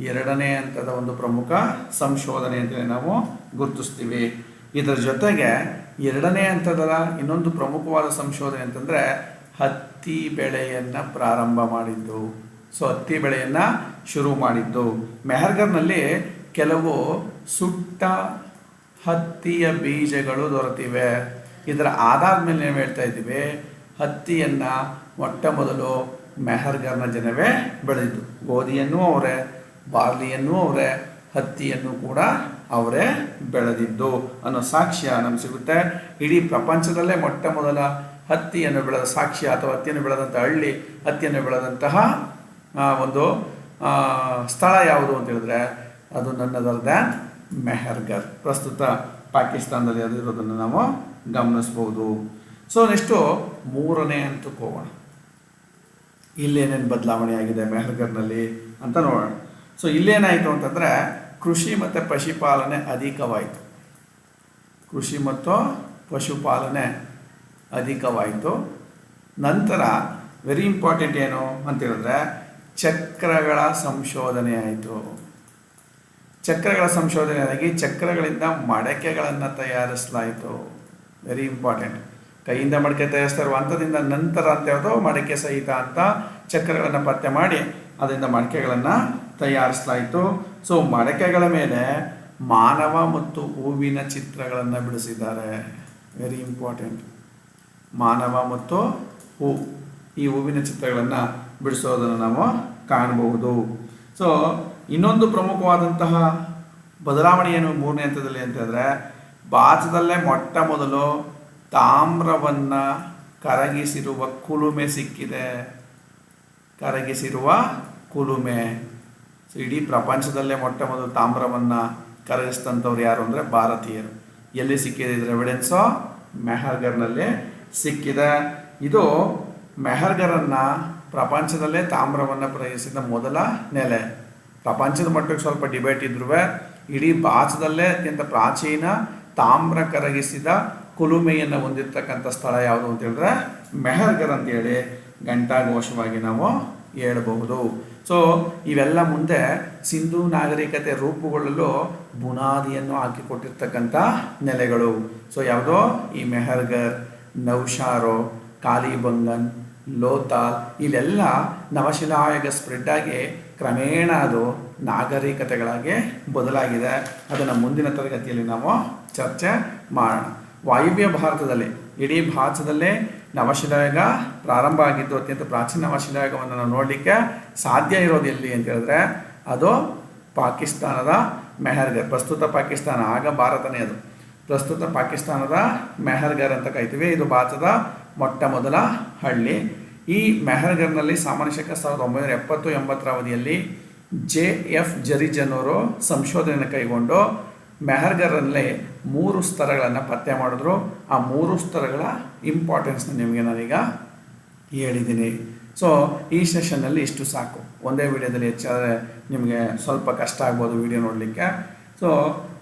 ಎರಡನೇ ಹಂತದ ಒಂದು ಪ್ರಮುಖ ಸಂಶೋಧನೆ ಅಂತೇಳಿ ನಾವು ಗುರುತಿಸ್ತೀವಿ. ಇದರ ಜೊತೆಗೆ ಎರಡನೇ ಹಂತದ ಇನ್ನೊಂದು ಪ್ರಮುಖವಾದ ಸಂಶೋಧನೆ ಅಂತಂದರೆ ಹತ್ತಿ ಬೆಳೆಯನ್ನು ಪ್ರಾರಂಭ ಮಾಡಿದ್ದು. ಸೊ ಹತ್ತಿ ಬೆಳೆಯನ್ನು ಶುರು ಮಾಡಿದ್ದು. ಮೆಹರ್ಗರ್ನಲ್ಲಿ ಕೆಲವು ಸುಟ್ಟ ಹತ್ತಿಯ ಬೀಜಗಳು ದೊರೆತಿವೆ. ಇದರ ಆಧಾರದ ಮೇಲೆ ನಾವು ಹೇಳ್ತಾ ಇದ್ದೀವಿ, ಹತ್ತಿಯನ್ನು ಮೊಟ್ಟ ಮೊದಲು ಮೆಹರ್ಗರ್ನ ಜನವೇ ಬೆಳೆದಿದ್ದು. ಗೋಧಿಯನ್ನು ಅವರೇ. ಬಾರ್ಲಿಯನ್ನು ಅವರೇ, ಹತ್ತಿಯನ್ನು ಕೂಡ ಅವರೇ ಬೆಳೆದಿದ್ದು. ಅನ್ನೋ ಸಾಕ್ಷ್ಯ ನಮ್ಗೆ ಸಿಗುತ್ತೆ. ಇಡೀ ಪ್ರಪಂಚದಲ್ಲೇ ಮೊಟ್ಟ ಮೊದಲ ಹತ್ತಿಯನ್ನು ಬೆಳೆದ ಸಾಕ್ಷ್ಯ ಅಥವಾ ಹತ್ತಿಯನ್ನು ಬೆಳೆದಂಥ ಹಳ್ಳಿ, ಹತ್ತಿಯನ್ನು ಬೆಳೆದಂತಹ ಒಂದು ಸ್ಥಳ ಯಾವುದು ಅಂತ ಹೇಳಿದ್ರೆ, ಅದು ನನ್ನದರ್ ದ್ಯಾನ್ ಮೆಹರ್ಗರ್ ಪ್ರಸ್ತುತ ಪಾಕಿಸ್ತಾನದಲ್ಲಿ ಅದು ಇರೋದನ್ನು ನಾವು ಗಮನಿಸ್ಬೋದು. ಸೊ ನೆಕ್ಸ್ಟು ಮೂರನೇ ಅಂತ ಹೋಗೋಣ ಇಲ್ಲೇನೇನು ಬದಲಾವಣೆ ಆಗಿದೆ ಮೆಹರ್ಗರ್ನಲ್ಲಿ ಅಂತ ನೋಡೋಣ. ಸೊ ಇಲ್ಲೇನಾಯಿತು ಅಂತಂದರೆ ಕೃಷಿ ಮತ್ತು ಪಶುಪಾಲನೆ ಅಧಿಕವಾಯಿತು. ಕೃಷಿ ಮತ್ತು ಪಶುಪಾಲನೆ ಅಧಿಕವಾಯಿತು. ನಂತರ ವೆರಿ ಇಂಪಾರ್ಟೆಂಟ್ ಏನು ಅಂತೇಳಿದ್ರೆ ಚಕ್ರಗಳ ಸಂಶೋಧನೆ ಆಯಿತು. ಚಕ್ರಗಳ ಸಂಶೋಧನೆಯಾಗಿ ಚಕ್ರಗಳಿಂದ ಮಡಕೆಗಳನ್ನು ತಯಾರಿಸಲಾಯಿತು. ವೆರಿ ಇಂಪಾರ್ಟೆಂಟ್ ಕೈಯಿಂದ ಮಡಕೆ ತಯಾರಿಸ್ತಾ ಇರುವ ಹಂತದಿಂದ ನಂತರ ಅಂತ ಯಾವುದು ಮಡಕೆ ಸಹಿತ ಅಂತ ಚಕ್ರಗಳನ್ನು ಪತ್ತೆ ಮಾಡಿ ಅದರಿಂದ ಮಡಕೆಗಳನ್ನು ತಯಾರಿಸಲಾಯಿತು. ಸೊ ಮಡಕೆಗಳ ಮೇಲೆ ಮಾನವ ಮತ್ತು ಹೂವಿನ ಚಿತ್ರಗಳನ್ನು ಬಿಡಿಸಿದ್ದಾರೆ. ವೆರಿ ಇಂಪಾರ್ಟೆಂಟ್ ಮಾನವ ಮತ್ತು ಹೂ, ಈ ಹೂವಿನ ಚಿತ್ರಗಳನ್ನು ಬಿಡಿಸೋದನ್ನು ನಾವು ಕಾಣಬಹುದು. ಸೊ ಇನ್ನೊಂದು ಪ್ರಮುಖವಾದಂತಹ ಬದಲಾವಣೆ ಏನು ಮೂರನೇ ಹಂತದಲ್ಲಿ ಅಂತ ಹೇಳಿದ್ರೆ, ಭಾರತದಲ್ಲೇ ಮೊಟ್ಟ ಮೊದಲು ತಾಮ್ರವನ್ನು ಕರಗಿಸಿರುವ ಕುಲುಮೆ ಸಿಕ್ಕಿದೆ. ಕರಗಿಸಿರುವ ಕುಲುಮೆ. ಸೊ ಇಡೀ ಪ್ರಪಂಚದಲ್ಲೇ ಮೊಟ್ಟ ಮೊದಲು ತಾಮ್ರವನ್ನು ಕರಗಿಸಿದಂಥವ್ರು ಯಾರು ಅಂದರೆ ಭಾರತೀಯರು. ಎಲ್ಲಿ ಸಿಕ್ಕಿದೆ ಇದರ ಎವಿಡೆನ್ಸು ಮೆಹರ್ಗರ್ನಲ್ಲಿ ಸಿಕ್ಕಿದೆ. ಇದು ಮೆಹರ್ಗರನ್ನು ಪ್ರಪಂಚದಲ್ಲೇ ತಾಮ್ರವನ್ನು ಪ್ರಯೋಗಿಸಿದ ಮೊದಲ ನೆಲೆ. ಪ್ರಪಂಚದ ಮಟ್ಟಕ್ಕೆ ಸ್ವಲ್ಪ ಡಿಬೇಟ್ ಇದ್ರೂ ಇಡೀ ಭಾರತದಲ್ಲೇ ಅತ್ಯಂತ ಪ್ರಾಚೀನ ತಾಮ್ರ ಕರಗಿಸಿದ ಕುಲುಮೆಯನ್ನು ಹೊಂದಿರ್ತಕ್ಕಂಥ ಸ್ಥಳ ಯಾವುದು ಅಂತ ಹೇಳಿದ್ರೆ ಮೆಹರ್ಗರ್ ಅಂತೇಳಿ ಘಂಟಾಘೋಷವಾಗಿ ನಾವು ಹೇಳಬಹುದು. ಸೊ ಇವೆಲ್ಲ ಮುಂದೆ ಸಿಂಧೂ ನಾಗರಿಕತೆ ರೂಪುಗೊಳ್ಳಲು ಬುನಾದಿಯನ್ನು ಹಾಕಿಕೊಟ್ಟಿರ್ತಕ್ಕಂಥ ನೆಲೆಗಳು. ಸೊ ಯಾವುದೋ? ಈ ಮೆಹರ್ಗರ್ ನೌಶಾರೋ, ಕಾಲಿಬಂಗನ್, ಲೋತಾಲ್ ಇಲ್ಲೆಲ್ಲ ನವಶಿಲಾಯುಗ ಸ್ಪ್ರೆಡ್ ಆಗಿ ಕ್ರಮೇಣ ಅದು ನಾಗರಿಕತೆಗಳಾಗಿ ಬದಲಾಗಿದೆ. ಅದನ್ನು ಮುಂದಿನ ತರಗತಿಯಲ್ಲಿ ನಾವು ಚರ್ಚೆ ಮಾಡೋಣ. ವಾಯುವ್ಯ ಭಾರತದಲ್ಲಿ, ಇಡೀ ಭಾರತದಲ್ಲೇ ನವಶಿಲಾಯುಗ ಪ್ರಾರಂಭ ಆಗಿದ್ದು ಅತ್ಯಂತ ಪ್ರಾಚೀನ ನವಶಿಲಾಯುಗವನ್ನು ನಾವು ನೋಡಲಿಕ್ಕೆ ಸಾಧ್ಯ ಇರೋದು ಎಲ್ಲಿ ಅಂತ ಹೇಳಿದ್ರೆ ಅದು ಪಾಕಿಸ್ತಾನದ ಮೆಹರ್ಗರ್ ಪ್ರಸ್ತುತ ಪಾಕಿಸ್ತಾನ, ಆಗ ಭಾರತನೇ ಅದು. ಪ್ರಸ್ತುತ ಪಾಕಿಸ್ತಾನದ ಮೆಹರ್ಗರ್ ಅಂತ ಕರಿತೀವಿ. ಇದು ಭಾರತದ ಮೊಟ್ಟ ಮೊದಲ ಹಳ್ಳಿ. ಈ ಮೆಹರ್ಗರ್ನಲ್ಲಿ ಸಾಮಾನ್ಯ ಶಕ ಸಾವಿರದ ಒಂಬೈನೂರ ಎಪ್ಪತ್ತು ಎಂಬತ್ತರ ಅವಧಿಯಲ್ಲಿ ಜೆ ಎಫ್ ಜರಿಜನ್ ಅವರು ಸಂಶೋಧನೆಯನ್ನು ಕೈಗೊಂಡು ಮೆಹರ್ಗರಲ್ಲಿ ಮೂರು ಸ್ತರಗಳನ್ನು ಪತ್ತೆ ಮಾಡಿದ್ರು. ಆ ಮೂರು ಸ್ತರಗಳ ಇಂಪಾರ್ಟೆನ್ಸ್ನ ನಿಮಗೆ ನಾನೀಗ ಹೇಳಿದ್ದೀನಿ. ಸೊ ಈ ಸೆಷನ್ನಲ್ಲಿ ಇಷ್ಟು ಸಾಕು. ಒಂದೇ ವಿಡಿಯೋದಲ್ಲಿ ಹೆಚ್ಚಾದರೆ ನಿಮಗೆ ಸ್ವಲ್ಪ ಕಷ್ಟ ಆಗ್ಬೋದು ವಿಡಿಯೋ ನೋಡಲಿಕ್ಕೆ. ಸೊ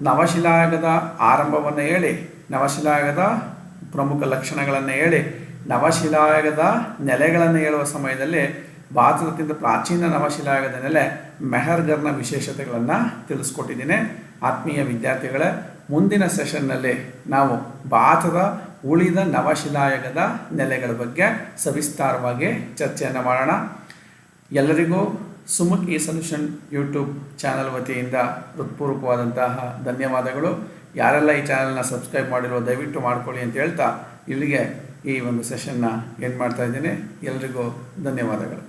ನವಶಿಲಾಯುಗದ ಆರಂಭವನ್ನು ಹೇಳಿ, ನವಶಿಲಾಯುಗದ ಪ್ರಮುಖ ಲಕ್ಷಣಗಳನ್ನು ಹೇಳಿ, ನವಶಿಲಾಯುಗದ ನೆಲೆಗಳನ್ನು ಹೇಳುವ ಸಮಯದಲ್ಲಿ ಭಾರತದಕ್ಕಿಂತ ಪ್ರಾಚೀನ ನವಶಿಲಾಯುಗದ ನೆಲೆ ಮೆಹರ್ಗರ್ನ ವಿಶೇಷತೆಗಳನ್ನು ತಿಳಿಸ್ಕೊಟ್ಟಿದ್ದೀನಿ. ಆತ್ಮೀಯ ವಿದ್ಯಾರ್ಥಿಗಳೇ, ಮುಂದಿನ ಸೆಷನ್ನಲ್ಲಿ ನಾವು ಭಾರತದ ಉಳಿದ ನವಶಿಲಾಯಗದ ನೆಲೆಗಳ ಬಗ್ಗೆ ಸವಿಸ್ತಾರವಾಗಿ ಚರ್ಚೆಯನ್ನು ಮಾಡೋಣ. ಎಲ್ಲರಿಗೂ ಸುಮುಖ್ ಈ ಸೊಲ್ಯೂಷನ್ ಯೂಟ್ಯೂಬ್ ಚಾನಲ್ ವತಿಯಿಂದ ಹೃತ್ಪೂರ್ವಕವಾದಂತಹ ಧನ್ಯವಾದಗಳು. ಯಾರೆಲ್ಲ ಈ ಚಾನಲ್ನ ಸಬ್ಸ್ಕ್ರೈಬ್ ಮಾಡಿರೋ ದಯವಿಟ್ಟು ಮಾಡ್ಕೊಳ್ಳಿ ಅಂತ ಹೇಳ್ತಾ ಇಲ್ಲಿಗೆ ಈ ಒಂದು ಸೆಷನ್ನ ಏನು ಮಾಡ್ತಾ ಇದ್ದೀನಿ. ಎಲ್ರಿಗೂ ಧನ್ಯವಾದಗಳು.